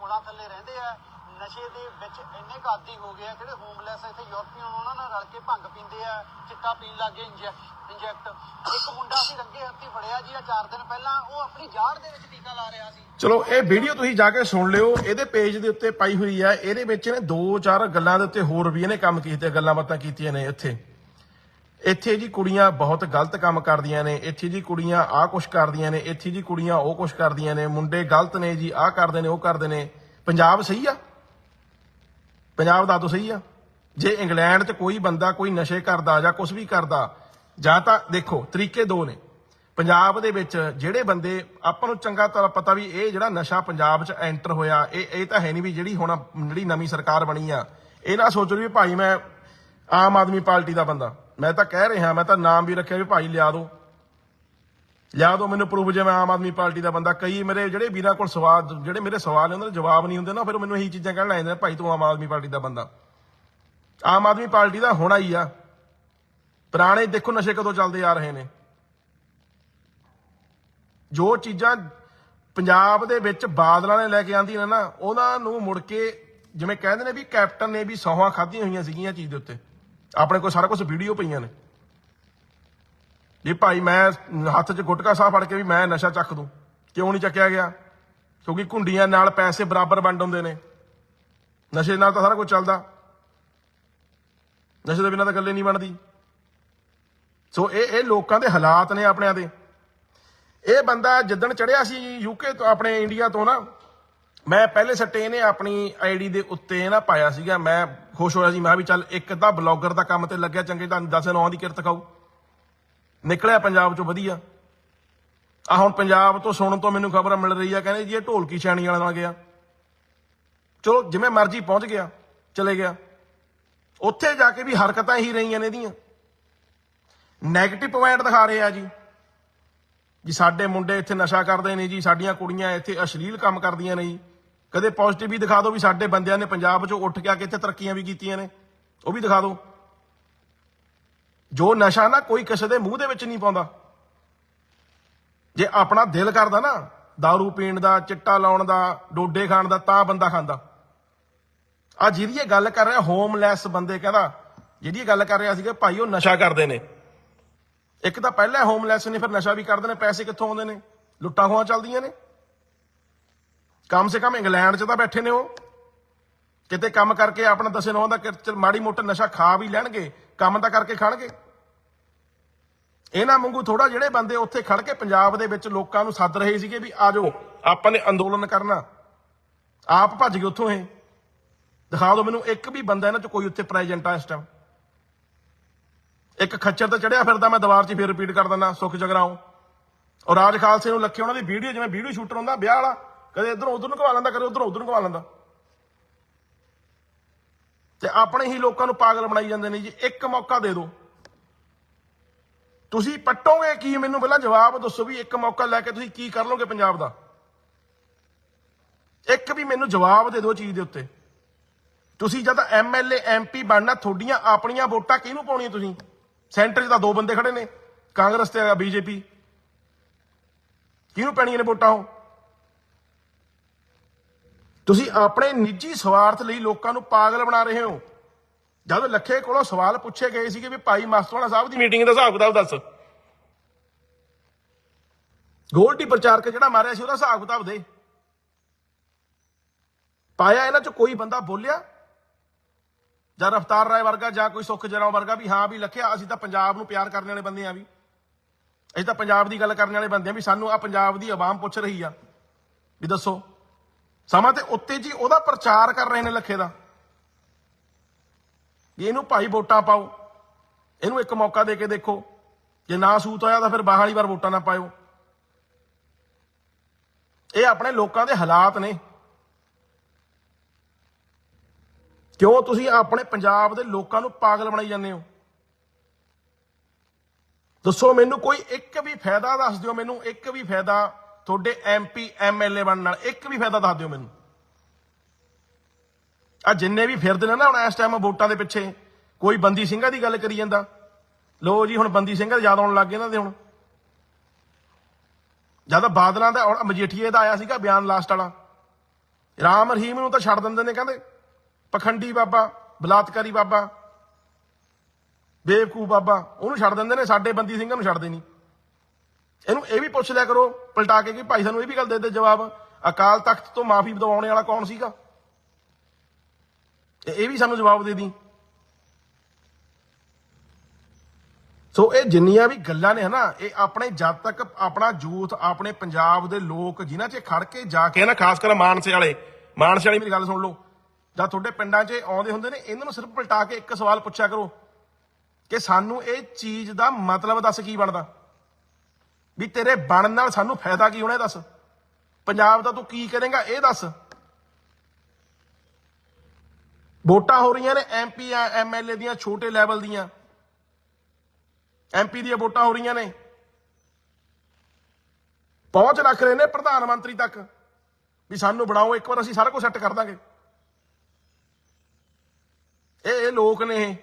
ਪੁਲਾਂ ਥੱਲੇ ਰਹਿੰਦੇ ਆ, ਨਸ਼ੇ ਦੇ ਵਿੱਚ ਇੰਨੇ ਕੁ ਹੋ ਗਏ ਆ, ਜਿਹੜੇ ਹੋਮਲੈਸ ਇੱਥੇ ਯੂਰਪੀਅਨ ਉਹਨਾਂ ਨਾਲ ਰਲ ਕੇ ਭੰਗ ਪੀਂਦੇ ਆ, ਚਿੱਟਾ ਪੀਣ ਲੱਗੇ ਇੰਜੈਕਟ ਇੱਕ ਮੁੰਡਾ ਅਸੀਂ ਰੰਗੇ ਹੱਥੀ ਫੜਿਆ ਜੀ, ਆ 4 ਦਿਨ ਪਹਿਲਾਂ, ਉਹ ਆਪਣੀ ਜਾੜ ਦੇ ਵਿੱਚ ਟੀਕਾ ਲਾ ਰਿਹਾ ਸੀ। ਚਲੋ, ਇਹ ਵੀਡੀਓ ਤੁਸੀਂ ਜਾ ਕੇ ਸੁਣ ਲਿਓ, ਇਹਦੇ ਪੇਜ ਦੇ ਉੱਤੇ ਪਾਈ ਹੋਈ ਆ, ਇਹਦੇ ਵਿੱਚ ਇਹਨੇ ਦੋ ਚਾਰ ਗੱਲਾਂ ਦੇ ਉੱਤੇ ਹੋਰ ਵੀ ਇਹਨੇ ਕੰਮ ਕੀਤੇ ਗੱਲਾਂ ਬਾਤਾਂ ਕੀਤੀਆਂ ਨੇ ਇੱਥੇ। ਇੱਥੇ ਜੀ ਕੁੜੀਆਂ ਬਹੁਤ ਗਲਤ ਕੰਮ ਕਰਦੀਆਂ ਨੇ, ਇੱਥੇ ਜੀ ਕੁੜੀਆਂ ਆਹ ਕੁਛ ਕਰਦੀਆਂ ਨੇ, ਇੱਥੇ ਜੀ ਕੁੜੀਆਂ ਉਹ ਕੁਛ ਕਰਦੀਆਂ ਨੇ, ਮੁੰਡੇ ਗਲਤ ਨੇ ਜੀ, ਆਹ ਕਰਦੇ ਨੇ, ਉਹ ਕਰਦੇ ਨੇ। ਪੰਜਾਬ ਸਹੀ ਆ? ਪੰਜਾਬ ਦਾ ਤਾਂ ਸਹੀ ਆ। ਜੇ ਇੰਗਲੈਂਡ 'ਚ ਕੋਈ ਬੰਦਾ ਕੋਈ ਨਸ਼ੇ ਕਰਦਾ ਜਾਂ ਕੁਝ ਵੀ ਕਰਦਾ, ਜਾਂ ਤਾਂ ਦੇਖੋ, ਤਰੀਕੇ ਦੋ ਨੇ। ਪੰਜਾਬ ਦੇ ਵਿੱਚ ਜਿਹੜੇ ਬੰਦੇ, ਆਪਾਂ ਨੂੰ ਚੰਗਾ ਤਰ੍ਹਾਂ ਪਤਾ ਵੀ ਇਹ ਜਿਹੜਾ ਨਸ਼ਾ ਪੰਜਾਬ 'ਚ ਐਂਟਰ ਹੋਇਆ, ਇਹ ਇਹ ਤਾਂ ਹੈ ਨਹੀਂ ਵੀ ਜਿਹੜੀ ਹੁਣ ਜਿਹੜੀ ਨਵੀਂ ਸਰਕਾਰ ਬਣੀ ਆ, ਇਹ ਨਾ ਸੋਚੋ ਵੀ ਭਾਈ ਮੈਂ ਆਮ ਆਦਮੀ ਪਾਰਟੀ ਦਾ ਬੰਦਾ। ਮੈਂ ਤਾਂ ਕਹਿ ਰਿਹਾ, ਮੈਂ ਤਾਂ ਨਾਮ ਵੀ ਰੱਖਿਆ ਵੀ ਭਾਈ ਲਿਆ ਦਿਓ ਲਿਆ ਦਿਓ ਮੈਨੂੰ ਪ੍ਰੂਫ ਜੇ ਮੈਂ ਆਮ ਆਦਮੀ ਪਾਰਟੀ ਦਾ ਬੰਦਾ। ਕਈ ਮੇਰੇ ਜਿਹੜੇ ਵੀਰਾਂ ਕੋਲ ਸਵਾਲ, ਜਿਹੜੇ ਮੇਰੇ ਸਵਾਲ ਨੇ ਉਹਨਾਂ ਦੇ ਜਵਾਬ ਨਹੀਂ ਹੁੰਦੇ ਨਾ, ਫਿਰ ਮੈਨੂੰ ਇਹੀ ਚੀਜ਼ਾਂ ਕਹਿਣ ਲੱਗ ਜਾਂਦੇ ਭਾਈ ਤੂੰ ਆਮ ਆਦਮੀ ਪਾਰਟੀ ਦਾ ਬੰਦਾ। ਆਮ ਆਦਮੀ ਪਾਰਟੀ ਦਾ ਹੋਣਾ ਹੀ ਆ। ਪੁਰਾਣੇ ਦੇਖੋ ਨਸ਼ੇ ਕਦੋਂ ਚੱਲਦੇ ਆ ਰਹੇ ਨੇ। ਜੋ ਚੀਜ਼ਾਂ ਪੰਜਾਬ ਦੇ ਵਿੱਚ ਬਾਦਲਾਂ ਨੇ ਲੈ ਕੇ ਆਂਦੀਆਂ ਨੇ ਨਾ, ਉਹਨਾਂ ਨੂੰ ਮੁੜ ਕੇ ਜਿਵੇਂ ਕਹਿੰਦੇ ਨੇ ਵੀ ਕੈਪਟਨ ਨੇ ਵੀ ਸੌਹਾਂ ਖਾਧੀਆਂ ਹੋਈਆਂ ਸੀਗੀਆਂ ਚੀਜ਼ ਦੇ ਉੱਤੇ। ਆਪਣੇ ਕੋਲ ਸਾਰਾ ਕੁਝ ਵੀਡੀਓ ਪਈਆਂ ਨੇ। ਵੀ ਭਾਈ ਮੈਂ ਹੱਥ 'ਚ ਗੁਟਕਾ ਸਾਹ ਫੜ ਕੇ ਵੀ ਮੈਂ ਨਸ਼ਾ ਚੱਕ ਦੂੰ। ਕਿਉਂ ਨਹੀਂ ਚੱਕਿਆ ਗਿਆ? ਕਿਉਂਕਿ ਘੁੰਡੀਆਂ ਨਾਲ ਪੈਸੇ ਬਰਾਬਰ ਵੰਡ ਹੁੰਦੇ ਨੇ। ਨਸ਼ੇ ਨਾਲ ਤਾਂ ਸਾਰਾ ਕੁਝ ਚੱਲਦਾ। ਨਸ਼ੇ ਦੇ ਬਿਨਾਂ ਤਾਂ ਗੱਲੇ ਨਹੀਂ ਬਣਦੀ। ਸੋ ਇਹ ਇਹ ਲੋਕਾਂ ਦੇ ਹਾਲਾਤ ਨੇ ਆਪਣਿਆਂ ਦੇ। ਇਹ ਬੰਦਾ ਜਿੱਦਣ ਚੜਿਆ ਸੀ ਯੂਕੇ ਤੋਂ, ਆਪਣੇ ਇੰਡੀਆ ਤੋਂ ਨਾ, ਮੈਂ ਪਹਿਲੇ ਸੱਟੇ ਇਹਨੇ ਆਪਣੀ ਆਈਡੀ ਦੇ ਉੱਤੇ ਨਾ ਪਾਇਆ ਸੀਗਾ। ਮੈਂ ਖੁਸ਼ ਹੋਇਆ ਜੀ ਮੈਂ ਕਿਹਾ ਵੀ ਚੱਲ ਇੱਕ ਅੱਧਾ ਬਲੌਗਰ ਦਾ ਕੰਮ ਤੇ ਲੱਗਿਆ, ਚੰਗੇ ਤੁਹਾਨੂੰ 10 ਨੌ ਦੀ ਕਿਰਤ ਖਾਓ ਨਿਕਲਿਆ ਪੰਜਾਬ ਚੋਂ ਵਧੀਆ। ਆ ਹੁਣ ਪੰਜਾਬ ਤੋਂ ਸੁਣਨ ਤੋਂ ਮੈਨੂੰ ਖਬਰ ਮਿਲ ਰਹੀ ਆ, ਕਹਿੰਦੇ ਜੀ ਇਹ ਢੋਲਕੀ ਛਾਣੀ ਵਾਲਾ ਨਾਲ ਗਿਆ। ਚਲੋ, ਜਿਵੇਂ ਮਰਜ਼ੀ ਪਹੁੰਚ ਗਿਆ, ਚਲੇ ਗਿਆ। ਉੱਥੇ ਜਾ ਕੇ ਵੀ ਹਰਕਤਾਂ ਹੀ ਰਹੀਆਂ ਨੇ ਇਹਦੀਆਂ। ਨੈਗੇਟਿਵ ਪੁਆਇੰਟ ਦਿਖਾ ਰਹੇ ਆ ਜੀ। ਜੀ ਸਾਡੇ ਮੁੰਡੇ ਇੱਥੇ ਨਸ਼ਾ ਕਰਦੇ ਨੇ ਜੀ, ਸਾਡੀਆਂ ਕੁੜੀਆਂ ਇੱਥੇ ਅਸ਼ਲੀਲ ਕੰਮ ਕਰਦੀਆਂ ਨੇ ਜੀ। ਕਦੇ ਪੋਜ਼ਿਟਿਵ ਵੀ ਦਿਖਾ ਦਿਓ ਵੀ ਸਾਡੇ ਬੰਦਿਆਂ ਨੇ ਪੰਜਾਬ 'ਚੋਂ ਉੱਠ ਕੇ ਆ ਕੇ ਇੱਥੇ ਤਰੱਕੀਆਂ ਵੀ ਕੀਤੀਆਂ ਨੇ। ਉਹ ਵੀ ਦਿਖਾ ਦਿਓ ਜੋ ਨਸ਼ਾ ਨਾ ਕੋਈ ਕਿਸੇ ਦੇ ਮੂੰਹ ਦੇ ਵਿੱਚ ਨਹੀਂ ਪਾਉਂਦਾ। ਜੇ ਆਪਣਾ ਦਿਲ ਕਰਦਾ ਨਾ, दारू ਪੀਣ ਦਾ, ਚਿੱਟਾ ਲਾਉਣ ਦਾ, ਡੋਡੇ ਖਾਣ ਦਾ, ਤਾਂ ਬੰਦਾ ਖਾਂਦਾ। ਆ ਜਿਹਦੀ ਇਹ ਗੱਲ ਕਰ ਰਿਹਾ ਹੋਮਲੈਸ ਬੰਦੇ ਕਹਿੰਦਾ, ਜਿਹਦੀ ਇਹ ਗੱਲ ਕਰ ਰਿਹਾ ਸੀਗਾ, ਭਾਈ ਉਹ ਨਸ਼ਾ ਕਰਦੇ ਨੇ। ਇੱਕ ਤਾਂ ਪਹਿਲਾਂ ਹੋਮਲੈਸ ਨੇ, ਫਿਰ ਨਸ਼ਾ ਵੀ ਕਰਦੇ ਨੇ, ਪੈਸੇ ਕਿੱਥੋਂ ਆਉਂਦੇ ਨੇ? ਲੁੱਟਾਂ ਖੋਹਾਂ ਚੱਲਦੀਆਂ ਨੇ। ਕਮ ਸੇ ਕਮ ਇੰਗਲੈਂਡ 'ਚ ਤਾਂ ਬੈਠੇ ਨੇ ਉਹ। ਕਿਤੇ ਕੰਮ ਕਰਕੇ ਆਪਣਾ ਦਸੇ ਨੌਂ ਦਾ ਮਾੜੀ ਮੋਟਾ ਨਸ਼ਾ ਖਾ ਵੀ ਲੈਣਗੇ, ਕੰਮ ਤਾਂ ਕਰਕੇ ਖਾਣਗੇ। ਇਹਨਾਂ ਵਾਂਗੂ ਥੋੜਾ ਜਿਹੜੇ ਬੰਦੇ ਉੱਥੇ ਖੜ ਕੇ ਪੰਜਾਬ ਦੇ ਵਿੱਚ ਲੋਕਾਂ ਨੂੰ ਸੱਦ ਰਹੇ ਸੀਗੇ ਵੀ ਆਜੋ ਆਪਾਂ ਨੇ ਅੰਦੋਲਨ ਕਰਨਾ। ਆਪ ਭੱਜ ਗਏ ਉੱਥੋਂ ਇਹ। ਦਿਖਾ ਦਿਓ ਮੈਨੂੰ, ਇੱਕ ਵੀ ਬੰਦਾ ਇਹਨਾਂ ਚ ਕੋਈ ਉੱਥੇ ਪ੍ਰੈਜ਼ੈਂਟ ਆ ਇਸ ਟਾਈਮ ਇੱਕ ਖੱਚਰ ਤੇ ਚੜਿਆ ਫਿਰਦਾ, ਮੈਂ ਦੀਵਾਰ 'ਚ ਫਿਰ ਰਿਪੀਟ ਕਰ ਦਿੰਦਾ, ਸੁੱਖ ਜਗਰਾਓ ਔਰ ਰਾਜ ਖਾਲਸੇ ਨੂੰ ਲੱਖੇ ਉਹਨਾਂ ਦੀ ਵੀਡੀਓ ਜਿਵੇਂ ਵੀਡੀਓ ਸ਼ੂਟਰ ਹੁੰਦਾ, ਵਿਆਹ ਵਾਲਾ। ਕਦੇ ਇਧਰੋਂ ਉਧਰ ਨੂੰ ਘਵਾ ਲੈਂਦਾ, ਕਦੇ ਉਧਰੋਂ ਉਧਰ ਨੂੰ ਘਵਾ ਲੈਂਦਾ। ਤੇ ਆਪਣੇ ਹੀ ਲੋਕਾਂ ਨੂੰ ਪਾਗਲ ਬਣਾਈ ਜਾਂਦੇ ਨੇ ਜੀ, ਇੱਕ ਮੌਕਾ ਦੇ ਦਿਓ। ਤੁਸੀਂ ਪੱਟੋਗੇ ਕੀ? ਮੈਨੂੰ ਪਹਿਲਾਂ ਜਵਾਬ ਦੱਸੋ ਵੀ ਇੱਕ ਮੌਕਾ ਲੈ ਕੇ ਤੁਸੀਂ ਕੀ ਕਰ ਲੋਗੇ ਪੰਜਾਬ ਦਾ? ਇੱਕ ਵੀ ਮੈਨੂੰ ਜਵਾਬ ਦੇ ਦਿਓ ਚੀਜ਼ ਦੇ ਉੱਤੇ। ਤੁਸੀਂ ਜਦ ਐਮਐਲਏ ਐਮਪੀ ਬਣਨਾ, ਤੁਹਾਡੀਆਂ ਆਪਣੀਆਂ ਵੋਟਾਂ ਕਿਹਨੂੰ ਪਾਉਣੀਆਂ ਤੁਸੀਂ? ਸੈਂਟਰ 'ਚ ਤਾਂ ਦੋ ਬੰਦੇ ਖੜੇ ਨੇ, ਕਾਂਗਰਸ ਤੇ ਬੀਜੇਪੀ ਕਿਹਨੂੰ ਪੈਣੀਆਂ ਨੇ ਵੋਟਾਂ ਉਹ? ਤੁਸੀਂ ਆਪਣੇ ਨਿੱਜੀ ਸਵਾਰਥ ਲਈ ਲੋਕਾਂ ਨੂੰ ਪਾਗਲ ਬਣਾ ਰਹੇ ਹੋ। ਜਦ ਲੱਖੇ ਕੋਲੋਂ ਸਵਾਲ ਪੁੱਛੇ ਗਏ ਸੀਗੇ ਵੀ ਭਾਈ ਮਸਤਵਾਣਾ ਸਾਹਿਬ ਦੀ ਮੀਟਿੰਗ ਦਾ ਹਿਸਾਬ ਕਿਤਾਬ ਦੱਸ। ਗੋਲਡੀ ਪ੍ਰਚਾਰਕ ਜਿਹੜਾ ਮਾਰਿਆ ਸੀ ਉਹਦਾ ਹਿਸਾਬ ਕਿਤਾਬ ਦੇ। ਪਾਇਆ ਇਹਨਾਂ ਚ ਕੋਈ ਬੰਦਾ ਬੋਲਿਆ? ਜਾਂ ਰਫਤਾਰ ਰਾਏ ਵਰਗਾ ਜਾਂ ਕੋਈ ਸੁੱਖ ਜਰਾਉ ਵਰਗਾ ਵੀ ਹਾਂ ਵੀ ਲਖਿਆ ਅਸੀਂ ਤਾਂ ਪੰਜਾਬ ਨੂੰ ਪਿਆਰ ਕਰਨ ਵਾਲੇ ਬੰਦੇ ਆ ਵੀ। ਅਸੀਂ ਤਾਂ ਪੰਜਾਬ ਦੀ ਗੱਲ ਕਰਨ ਵਾਲੇ ਬੰਦੇ ਆ ਵੀ ਸਾਨੂੰ ਆ ਪੰਜਾਬ ਦੀ ਆਵਾਮ ਪੁੱਛ ਰਹੀ ਆ। ਵੀ ਦੱਸੋ। ਸਮਾਂ ਤੇ ਉੱਤੇ ਜੀ ਉਹਦਾ ਪ੍ਰਚਾਰ ਕਰ ਰਹੇ ਨੇ ਲੱਖੇ ਦਾ। ਵੀ ਇਹਨੂੰ ਭਾਈ ਵੋਟਾਂ ਪਾਓ। ਇਹਨੂੰ ਇੱਕ ਮੌਕਾ ਦੇ ਕੇ ਦੇਖੋ। ਜੇ ਨਾ ਸੂਤ ਹੋਇਆ ਤਾਂ ਫਿਰ ਬਾਹਲੀ ਵਾਰ ਵੋਟਾਂ ਨਾ ਪਾਇਓ। ਇਹ ਆਪਣੇ ਲੋਕਾਂ ਦੇ ਹਾਲਾਤ ਨੇ। ਕਿਉਂ ਤੁਸੀਂ ਆਪਣੇ ਪੰਜਾਬ ਦੇ ਲੋਕਾਂ ਨੂੰ ਪਾਗਲ ਬਣਾਈ ਜਾਂਦੇ ਹੋ? ਦੱਸੋ ਮੈਨੂੰ ਕੋਈ ਇੱਕ ਵੀ ਫਾਇਦਾ ਦੱਸ ਦਿਓ ਮੈਨੂੰ, ਇੱਕ ਵੀ ਫਾਇਦਾ ਤੁਹਾਡੇ ਐਮਪੀ ਐਮਐਲਏ ਬਣਨ ਨਾਲ ਇੱਕ ਵੀ ਫਾਇਦਾ ਦੱਸ ਦਿਓ ਮੈਨੂੰ। ਆ ਜਿੰਨੇ ਵੀ ਫਿਰਦੇ ਨੇ ਨਾ ਹੁਣ ਇਸ ਟਾਈਮ ਵੋਟਾਂ ਦੇ ਪਿੱਛੇ, ਕੋਈ ਬੰਦੀ ਸਿੰਘਾਂ ਦੀ ਗੱਲ ਕਰੀ ਜਾਂਦਾ। ਲੋ ਜੀ, ਹੁਣ ਬੰਦੀ ਸਿੰਘਾਂ ਦੇ ਯਾਦ ਆਉਣ ਲੱਗ ਗਏ ਇਹਨਾਂ ਦੇ ਹੁਣ। ਜਦ ਬਾਦਲਾਂ ਦਾ ਮਜੀਠੀਏ ਦਾ ਆਇਆ ਸੀਗਾ ਬਿਆਨ ਲਾਸਟ ਵਾਲਾ। ਰਾਮ ਰਹੀਮ ਨੂੰ ਤਾਂ ਛੱਡ ਦਿੰਦੇ ਨੇ ਕਹਿੰਦੇ। ਪਖੰਡੀ ਬਾਬਾ, ਬਲਾਤਕਾਰੀ ਬਾਬਾ ਬੇਵਕੂ ਬਾਬਾ, ਉਹਨੂੰ ਛੱਡ ਦਿੰਦੇ ਨੇ, ਸਾਡੇ ਬੰਦੀ ਸਿੰਘਾਂ ਨੂੰ ਛੱਡਦੇ ਨਹੀਂ। ਇਹਨੂੰ ਇਹ ਵੀ ਪੁੱਛ ਲਿਆ ਕਰੋ, ਪਲਟਾ ਕੇ ਕਿ ਭਾਈ ਸਾਨੂੰ ਇਹ ਵੀ ਗੱਲ ਦੇ ਦੇ ਜਵਾਬ, ਅਕਾਲ ਤਖਤ ਤੋਂ ਮਾਫੀ ਦਿਵਾਉਣ ਵਾਲਾ ਕੌਣ ਸੀਗਾ? ਇਹ ਵੀ ਸਾਨੂੰ ਜਵਾਬ ਦੇ ਦੀ। ਸੋ ਇਹ ਜਿੰਨੀਆਂ ਵੀ ਗੱਲਾਂ ਨੇ ਹਨਾ, ਇਹ ਆਪਣੇ ਜਦ ਤੱਕ ਆਪਣਾ ਜੂਥ, ਆਪਣੇ ਪੰਜਾਬ ਦੇ ਲੋਕ ਜਿਨ੍ਹਾਂ 'ਚ ਖੜ ਕੇ ਜਾ ਕੇ ਨਾ ਖਾਸ ਕਰ ਮਾਨਸੇ ਵਾਲੇ, ਮਾਨਸੇ ਵਾਲੀ ਮੇਰੀ ਗੱਲ ਸੁਣ ਲਓ, ਜਾਂ ਤੁਹਾਡੇ ਪਿੰਡਾਂ 'ਚ ਆਉਂਦੇ ਹੁੰਦੇ ਨੇ, ਇਹਨਾਂ ਨੂੰ ਸਿਰਫ ਪਲਟਾ ਕੇ ਇੱਕ ਸਵਾਲ ਪੁੱਛਿਆ ਕਰੋ ਕਿ ਸਾਨੂੰ ਇਹ ਚੀਜ਼ ਦਾ ਮਤਲਬ ਦੱਸ ਕੀ ਬਣਦਾ? ਵੀ ਤੇਰੇ ਬਣਨ ਨਾਲ ਸਾਨੂੰ ਫਾਇਦਾ ਕੀ ਹੋਣਾ ਇਹ ਦੱਸ। ਪੰਜਾਬ ਦਾ ਤੂੰ ਕੀ ਕਰੇਗਾ ਇਹ ਦੱਸ। ਵੋਟਾਂ ਹੋ ਰਹੀਆਂ ਨੇ ਐਮਪੀ ਐਮਐਲਏ ਦੀਆਂ, ਛੋਟੇ ਲੈਵਲ ਦੀਆਂ। ਐਮਪੀ ਦੀਆਂ ਵੋਟਾਂ ਹੋ ਰਹੀਆਂ ਨੇ। ਪਹੁੰਚ ਰੱਖ ਰਹੇ ਨੇ ਪ੍ਰਧਾਨ ਮੰਤਰੀ ਤੱਕ। ਵੀ ਸਾਨੂੰ ਬਣਾਓ, ਇੱਕ ਵਾਰ ਅਸੀਂ ਸਾਰਾ ਕੁਝ ਸੈੱਟ ਕਰ ਦਾਂਗੇ। ਇਹ ਇਹ ਲੋਕ ਨੇ ਇਹ।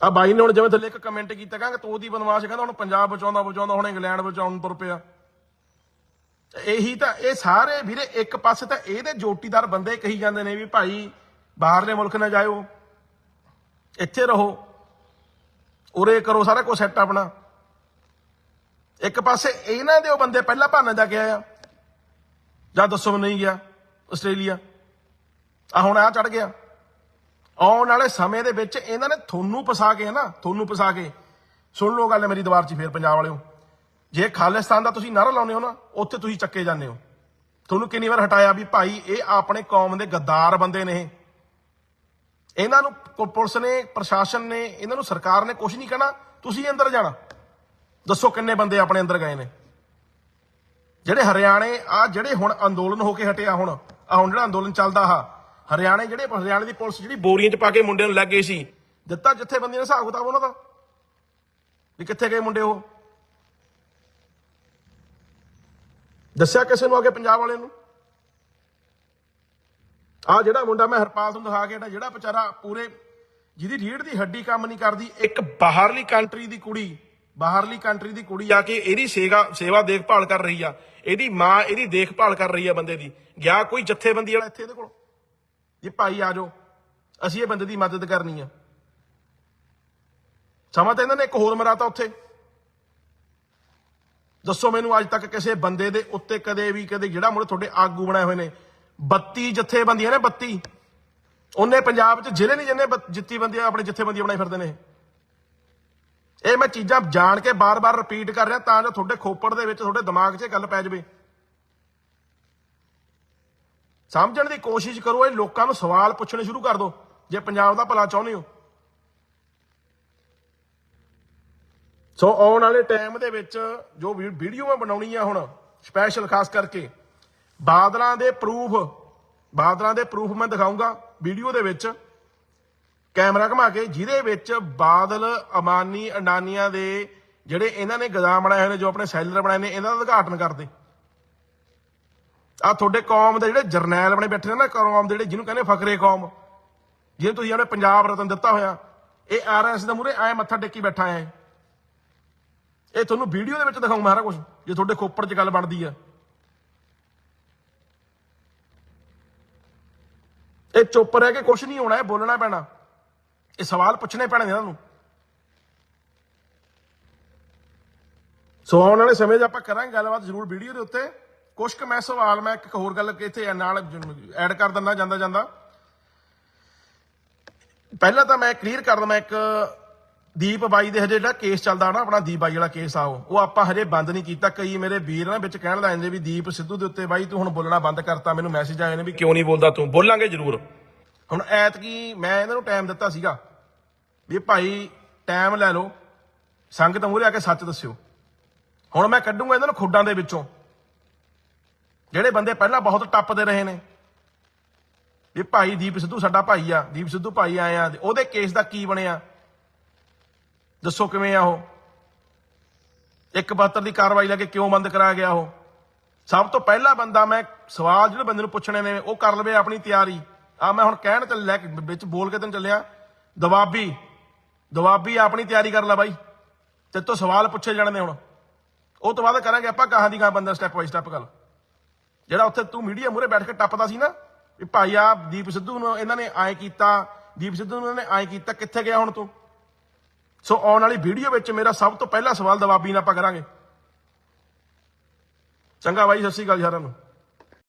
ਆ ਬਾਈ ਨੇ ਹੁਣ ਜਿਵੇਂ ਥੱਲੇ ਇੱਕ ਕਮੈਂਟ ਕੀਤਾ, ਕਹਿੰਦਾ ਤੋ ਦੀ ਬਨਵਾਸ ਕਹਿੰਦਾ ਹੁਣ ਪੰਜਾਬ ਬਚਾਉਂਦਾ ਬਚਾਉਂਦਾ, ਹੁਣ ਇੰਗਲੈਂਡ ਬਚਾਉਣ ਨੂੰ ਤੁਰ ਪਿਆ। ਇਹੀ ਤਾਂ, ਇਹ ਸਾਰੇ ਵੀਰੇ ਇੱਕ ਪਾਸੇ ਤਾਂ ਇਹਦੇ ਜੋਟੀਦਾਰ ਬੰਦੇ ਕਹੀ ਜਾਂਦੇ ਨੇ ਵੀ ਭਾਈ ਬਾਹਰਲੇ ਮੁਲਕ ਨਾ ਜਾਇਓ, ਇੱਥੇ ਰਹੋ, ਉਰੇ ਕਰੋ, ਸਾਰਾ ਕੁਝ ਸੈੱਟ ਆਪਣਾ। ਇੱਕ ਪਾਸੇ ਇਹਨਾਂ ਦੇ ਉਹ ਬੰਦੇ ਪਹਿਲਾਂ ਭਾਨਾ ਜਾ ਕੇ ਆਇਆ, ਜਾਂ ਦੱਸੋ ਨਹੀਂ ਗਿਆ, ਆਸਟ੍ਰੇਲੀਆ। ਆ ਹੁਣ ਆ ਚੜ ਗਿਆ। ਆਉਣ ਵਾਲੇ ਸਮੇਂ ਦੇ ਵਿੱਚ ਇਹਨਾਂ ਨੇ ਤੁਹਾਨੂੰ ਫਸਾ ਕੇ ਨਾ, ਤੁਹਾਨੂੰ ਫਸਾ ਕੇ। ਸੁਣ ਲਓ ਗੱਲ ਮੇਰੀ ਦੀਵਾਰ 'ਚ ਫੇਰ ਪੰਜਾਬ ਵਾਲਿਓ। ਜੇ ਖਾਲਿਸਤਾਨ ਦਾ ਤੁਸੀਂ ਨਾਰਾ ਲਾਉਂਦੇ ਹੋ ਨਾ, ਉੱਥੇ ਤੁਸੀਂ ਚੱਕੇ ਜਾਂਦੇ ਹੋ। ਤੁਹਾਨੂੰ ਕਿੰਨੀ ਵਾਰ ਹਟਾਇਆ ਵੀ ਭਾਈ, ਇਹ ਆਪਣੇ ਕੌਮ ਦੇ ਗੱਦਾਰ ਬੰਦੇ ਨੇ ਇਹਨਾਂ ਨੂੰ ਪੁਲਿਸ ਨੇ, ਪ੍ਰਸ਼ਾਸਨ ਨੇ, ਇਹਨਾਂ ਨੂੰ ਸਰਕਾਰ ਨੇ ਕੁਝ ਨਹੀਂ ਕਹਿਣਾ, ਤੁਸੀਂ ਅੰਦਰ ਜਾਣਾ। ਦੱਸੋ ਕਿੰਨੇ ਬੰਦੇ ਆਪਣੇ ਅੰਦਰ ਗਏ ਨੇ। ਜਿਹੜੇ ਹਰਿਆਣੇ ਆ ਜਿਹੜੇ ਹੁਣ ਅੰਦੋਲਨ ਹੋ ਕੇ ਹਟਿਆ ਹੁਣ ਆ ਹੁਣ ਜਿਹੜਾ ਅੰਦੋਲਨ ਚੱਲਦਾ ਆ ਹਰਿਆਣੇ ਜਿਹੜੇ ਹਰਿਆਣੇ ਦੀ ਪੁਲਿਸ ਜਿਹੜੀ ਬੋਰੀਆਂ 'ਚ ਪਾ ਕੇ ਮੁੰਡਿਆਂ ਨੂੰ ਲੈ ਗਏ ਸੀ, ਦਿੱਤਾ ਜਿੱਥੇ ਬੰਦੀਆਂ ਨੇ ਹਿਸਾਬ ਕਿਤਾਬ ਉਹਨਾਂ ਦਾ? ਵੀ ਕਿੱਥੇ ਗਏ ਮੁੰਡੇ ਉਹ? ਦੱਸਿਆ ਕਿਸੇ ਨੂੰ ਅੱਗੇ ਪੰਜਾਬ ਵਾਲੇ ਨੂੰ? ਆ ਜਿਹੜਾ ਮੁੰਡਾ ਮੈਂ ਹਰਪਾਲ ਨੂੰ ਦਿਖਾ ਕੇ ਜਿਹੜਾ ਵਿਚਾਰਾ ਪੂਰੇ ਜਿਹਦੀ ਰੀੜ ਦੀ ਹੱਡੀ ਕੰਮ ਨਹੀਂ ਕਰਦੀ, ਇੱਕ ਬਾਹਰਲੀ ਕੰਟਰੀ ਦੀ ਕੁੜੀ, ਬਾਹਰਲੀ ਕੰਟਰੀ ਦੀ ਕੁੜੀ ਆ ਕੇ ਇਹਦੀ ਸੇਵਾ ਸੇਵਾ ਦੇਖਭਾਲ ਕਰ ਰਹੀ ਆ, ਇਹਦੀ ਮਾਂ ਇਹਦੀ ਦੇਖਭਾਲ ਕਰ ਰਹੀ ਆ ਬੰਦੇ ਦੀ, ਗਿਆ ਕੋਈ ਜਥੇਬੰਦੀ ਵਾਲਾ ਇੱਥੇ ਇਹਦੇ ਕੋਲ? ਜੀ ਭਾਈ ਆ ਜਾਓ, ਅਸੀਂ ਇਹ ਬੰਦੇ ਦੀ ਮਦਦ ਕਰਨੀ ਆ। ਸਮਾਂ ਤਾਂ ਇਹਨਾਂ ਨੇ ਇੱਕ ਹੋਰ ਮਰਾਤਾ ਉੱਥੇ। ਦੱਸੋ ਮੈਨੂੰ ਅੱਜ ਤੱਕ ਕਿਸੇ ਬੰਦੇ ਦੇ ਉੱਤੇ ਕਦੇ ਵੀ, ਕਦੇ ਜਿਹੜਾ ਮੁੰਡੇ ਤੁਹਾਡੇ ਆਗੂ ਬਣਾਏ ਹੋਏ ਨੇ 32 ਜਥੇਬੰਦੀਆਂ ਨੇ 32 ਉਹਨੇ ਪੰਜਾਬ 'ਚ ਜ਼ਿਲ੍ਹੇ ਨਹੀਂ ਜਿੰਨੇ ਜਿੱਤੀ ਬੰਦੀਆਂ ਆਪਣੇ ਜਥੇਬੰਦੀ ਬਣਾਈ ਫਿਰਦੇ ਨੇ ਇਹ। ਇਹ ਮੈਂ ਚੀਜ਼ਾਂ ਜਾਣ ਕੇ ਬਾਰ-ਬਾਰ ਰਿਪੀਟ ਕਰ ਰਿਹਾ ਤਾਂ ਜੋ ਤੁਹਾਡੇ ਖੋਪੜ ਦੇ ਵਿੱਚ ਤੁਹਾਡੇ ਦਿਮਾਗ 'ਚ ਇਹ ਗੱਲ ਪੈ ਜਾਵੇ। ਸਮਝਣ ਦੀ ਕੋਸ਼ਿਸ਼ ਕਰੋ, ਇਹ ਲੋਕਾਂ ਨੂੰ ਸਵਾਲ ਪੁੱਛਣੇ ਸ਼ੁਰੂ ਕਰ ਦਿਓ ਜੇ ਪੰਜਾਬ ਦਾ ਭਲਾ ਚਾਹੁੰਦੇ ਹੋ। ਸੋ ਆਉਣ ਵਾਲੇ ਟਾਈਮ ਦੇ ਵਿੱਚ ਜੋ ਵੀਡੀਓ ਮੈਂ ਬਣਾਉਣੀ ਆ ਹੁਣ ਸਪੈਸ਼ਲ ਖਾਸ ਕਰਕੇ, ਬਾਦਲਾਂ ਦੇ ਪ੍ਰੂਫ ਬਾਦਲਾਂ ਦੇ ਪ੍ਰੂਫ ਮੈਂ ਦਿਖਾਉਂਗਾ ਵੀਡੀਓ ਦੇ ਵਿੱਚ। ਕੈਮਰਾ ਘੁਮਾ ਕੇ, ਜਿਹਦੇ ਵਿੱਚ ਬਾਦਲ, ਅਮਾਨੀ, ਅਡਾਨੀਆਂ ਦੇ ਜਿਹੜੇ ਇਹਨਾਂ ਨੇ ਗਦਾਮ ਬਣਾਏ ਹੋਏ ਨੇ, ਜੋ ਆਪਣੇ ਸੈਲਰ ਬਣਾਏ ਨੇ, ਇਹਨਾਂ ਦਾ ਉਦਘਾਟਨ ਕਰਦੇ। ਆ ਤੁਹਾਡੇ ਕੌਮ ਦੇ ਜਿਹੜੇ ਜਰਨੈਲ ਬਣੇ ਬੈਠੇ ਨੇ ਨਾ ਕੌਮ ਦੇ ਜਿਹੜੇ, ਜਿਹਨੂੰ ਕਹਿੰਦੇ ਫਕਰੇ ਕੌਮ ਜਿਹਨੂੰ ਤੁਸੀਂ ਆਪਣੇ ਪੰਜਾਬ ਰਤਨ ਦਿੱਤਾ ਹੋਇਆ, ਇਹ ਆਰਐਸ ਦੇ ਮੂਰੇ ਐ ਮੱਥਾ ਟੇਕੀ ਬੈਠਾ ਐ ਇਹ ਤੁਹਾਨੂੰ ਵੀਡੀਓ ਦੇ ਵਿੱਚ ਦਿਖਾਉਂ ਸਾਰਾ ਕੁਝ ਜੇ ਤੁਹਾਡੇ ਖੋਪੜ 'ਚ ਗੱਲ ਬਣਦੀ ਆ। ਇਹ ਚੁੱਪ ਰਹਿ ਕੇ ਕੁਝ ਨਹੀਂ ਹੋਣਾ, ਇਹ ਬੋਲਣਾ ਪੈਣਾ। ਇਹ ਸਵਾਲ ਪੁੱਛਣੇ ਪੈਣੇ ਨੇ ਇਹਨਾਂ ਨੂੰ। ਸੋ ਆਉਣ ਵਾਲੇ ਸਮੇਂ 'ਚ ਆਪਾਂ ਕਰਾਂਗੇ ਗੱਲਬਾਤ ਜ਼ਰੂਰ ਵੀਡੀਓ ਦੇ ਉੱਤੇ। ਕੁਝ ਕੁ ਮੈਂ ਸਵਾਲ, ਮੈਂ ਇੱਕ ਹੋਰ ਗੱਲ ਇੱਥੇ ਨਾਲ ਐਡ ਕਰ ਦਿੰਦਾ, ਜਾਂਦਾ ਜਾਂਦਾ। ਪਹਿਲਾਂ ਤਾਂ ਮੈਂ ਕਲੀਅਰ ਕਰ ਦਵਾਂ ਇੱਕ ਦੀਪ ਬਾਈ ਦੇ ਹਜੇ ਜਿਹੜਾ ਕੇਸ ਚੱਲਦਾ ਨਾ, ਆਪਣਾ ਦੀਪ ਬਾਈ ਵਾਲਾ ਕੇਸ ਆ ਉਹ। ਆਪਾਂ ਹਜੇ ਬੰਦ ਨਹੀਂ ਕੀਤਾ, ਕਈ ਮੇਰੇ ਵੀਰ ਨਾ ਵਿੱਚ ਕਹਿਣ ਲੱਗ ਜਾਂਦੇ ਵੀ ਦੀਪ ਸਿੱਧੂ ਦੇ ਉੱਤੇ ਬਾਈ, ਤੂੰ ਹੁਣ ਬੋਲਣਾ ਬੰਦ ਕਰਤਾ, ਮੈਨੂੰ ਮੈਸੇਜ ਆਏ ਨੇ ਵੀ ਕਿਉਂ ਨਹੀਂ ਬੋਲਦਾ ਤੂੰ? ਬੋਲਾਂਗੇ ਜ਼ਰੂਰ। ਹੁਣ ਐਤਕੀ ਮੈਂ ਇਹਨਾਂ ਨੂੰ ਟਾਈਮ ਦਿੱਤਾ ਸੀਗਾ ਵੀ ਭਾਈ ਟਾਈਮ ਲੈ ਲਓ, ਸੰਗਤ ਮੂਹਰੇ ਆ ਕੇ ਸੱਚ ਦੱਸਿਓ। ਹੁਣ ਮੈਂ ਕੱਢੂੰਗਾ ਇਹਨਾਂ ਨੂੰ ਖੁੱਡਾਂ ਦੇ ਵਿੱਚੋਂ। ਜਿਹੜੇ ਬੰਦੇ ਪਹਿਲਾਂ ਬਹੁਤ ਟੱਪਦੇ ਰਹੇ ਨੇ, ਵੀ ਭਾਈ ਦੀਪ ਸਿੱਧੂ ਸਾਡਾ ਭਾਈ ਆ, ਦੀਪ ਸਿੱਧੂ ਭਾਈ ਆਏ ਆ ਉਹਦੇ ਕੇਸ ਦਾ ਕੀ ਬਣਿਆ? ਦੱਸੋ ਕਿਵੇਂ ਆ ਉਹ? ਇੱਕ ਪੱਤਰ ਦੀ ਕਾਰਵਾਈ ਲੈ ਕੇ ਕਿਉਂ ਬੰਦ ਕਰਾਇਆ ਗਿਆ ਉਹ? ਸਭ ਤੋਂ ਪਹਿਲਾ ਬੰਦਾ ਮੈਂ ਸਵਾਲ ਜਿਹੜੇ ਬੰਦੇ ਨੂੰ ਪੁੱਛਣੇ ਨੇ, ਉਹ ਕਰ ਲਵੇ ਆਪਣੀ ਤਿਆਰੀ। ਆ ਮੈਂ ਹੁਣ ਕਹਿਣ ਚੱਲ ਲੈ ਵਿੱਚ ਬੋਲ ਕੇ ਤੈਨੂੰ ਚੱਲਿਆ, ਦਵਾਬੀ ਦਵਾਬੀ ਆਪਣੀ ਤਿਆਰੀ ਕਰ ਲੈ ਬਾਈ। ਤੇ ਤੋਂ ਸਵਾਲ ਪੁੱਛੇ ਜਾਣੇ ਨੇ ਹੁਣ। ਉਹ ਤੋਂ ਬਾਅਦ ਕਰਾਂਗੇ ਆਪਾਂ ਕਹਾਂ ਦੀ ਕਹਾਂ ਬੰਦਾ ਸਟੈਪ ਬਾਈ ਸਟੈਪ ਗੱਲ। ਜਿਹੜਾ ਉੱਥੇ ਤੂੰ ਮੀਡੀਆ ਮੂਰੇ ਬੈਠ ਕੇ ਟੱਪਦਾ ਸੀ ਨਾ, ਵੀ ਭਾਈ ਆ ਦੀਪ ਸਿੱਧੂ ਨੂੰ ਇਹਨਾਂ ਨੇ ਐਂ ਕੀਤਾ, ਦੀਪ ਸਿੱਧੂ ਨੂੰ ਇਹਨਾਂ ਨੇ ਐਂ ਕੀਤਾ, ਕਿੱਥੇ ਗਿਆ ਹੁਣ ਤੂੰ? ਸੋ ਆਉਣ ਵਾਲੀ ਵੀਡੀਓ ਵਿੱਚ ਮੇਰਾ ਸਭ ਤੋਂ ਪਹਿਲਾ ਸਵਾਲ ਦਵਾਬੀ ਨਾਲ ਆਪਾਂ ਕਰਾਂਗੇ। ਚੰਗਾ ਬਾਈ, ਸਤਿ ਸ਼੍ਰੀ ਅਕਾਲ ਜੀ ਸਾਰਿਆਂ ਨੂੰ।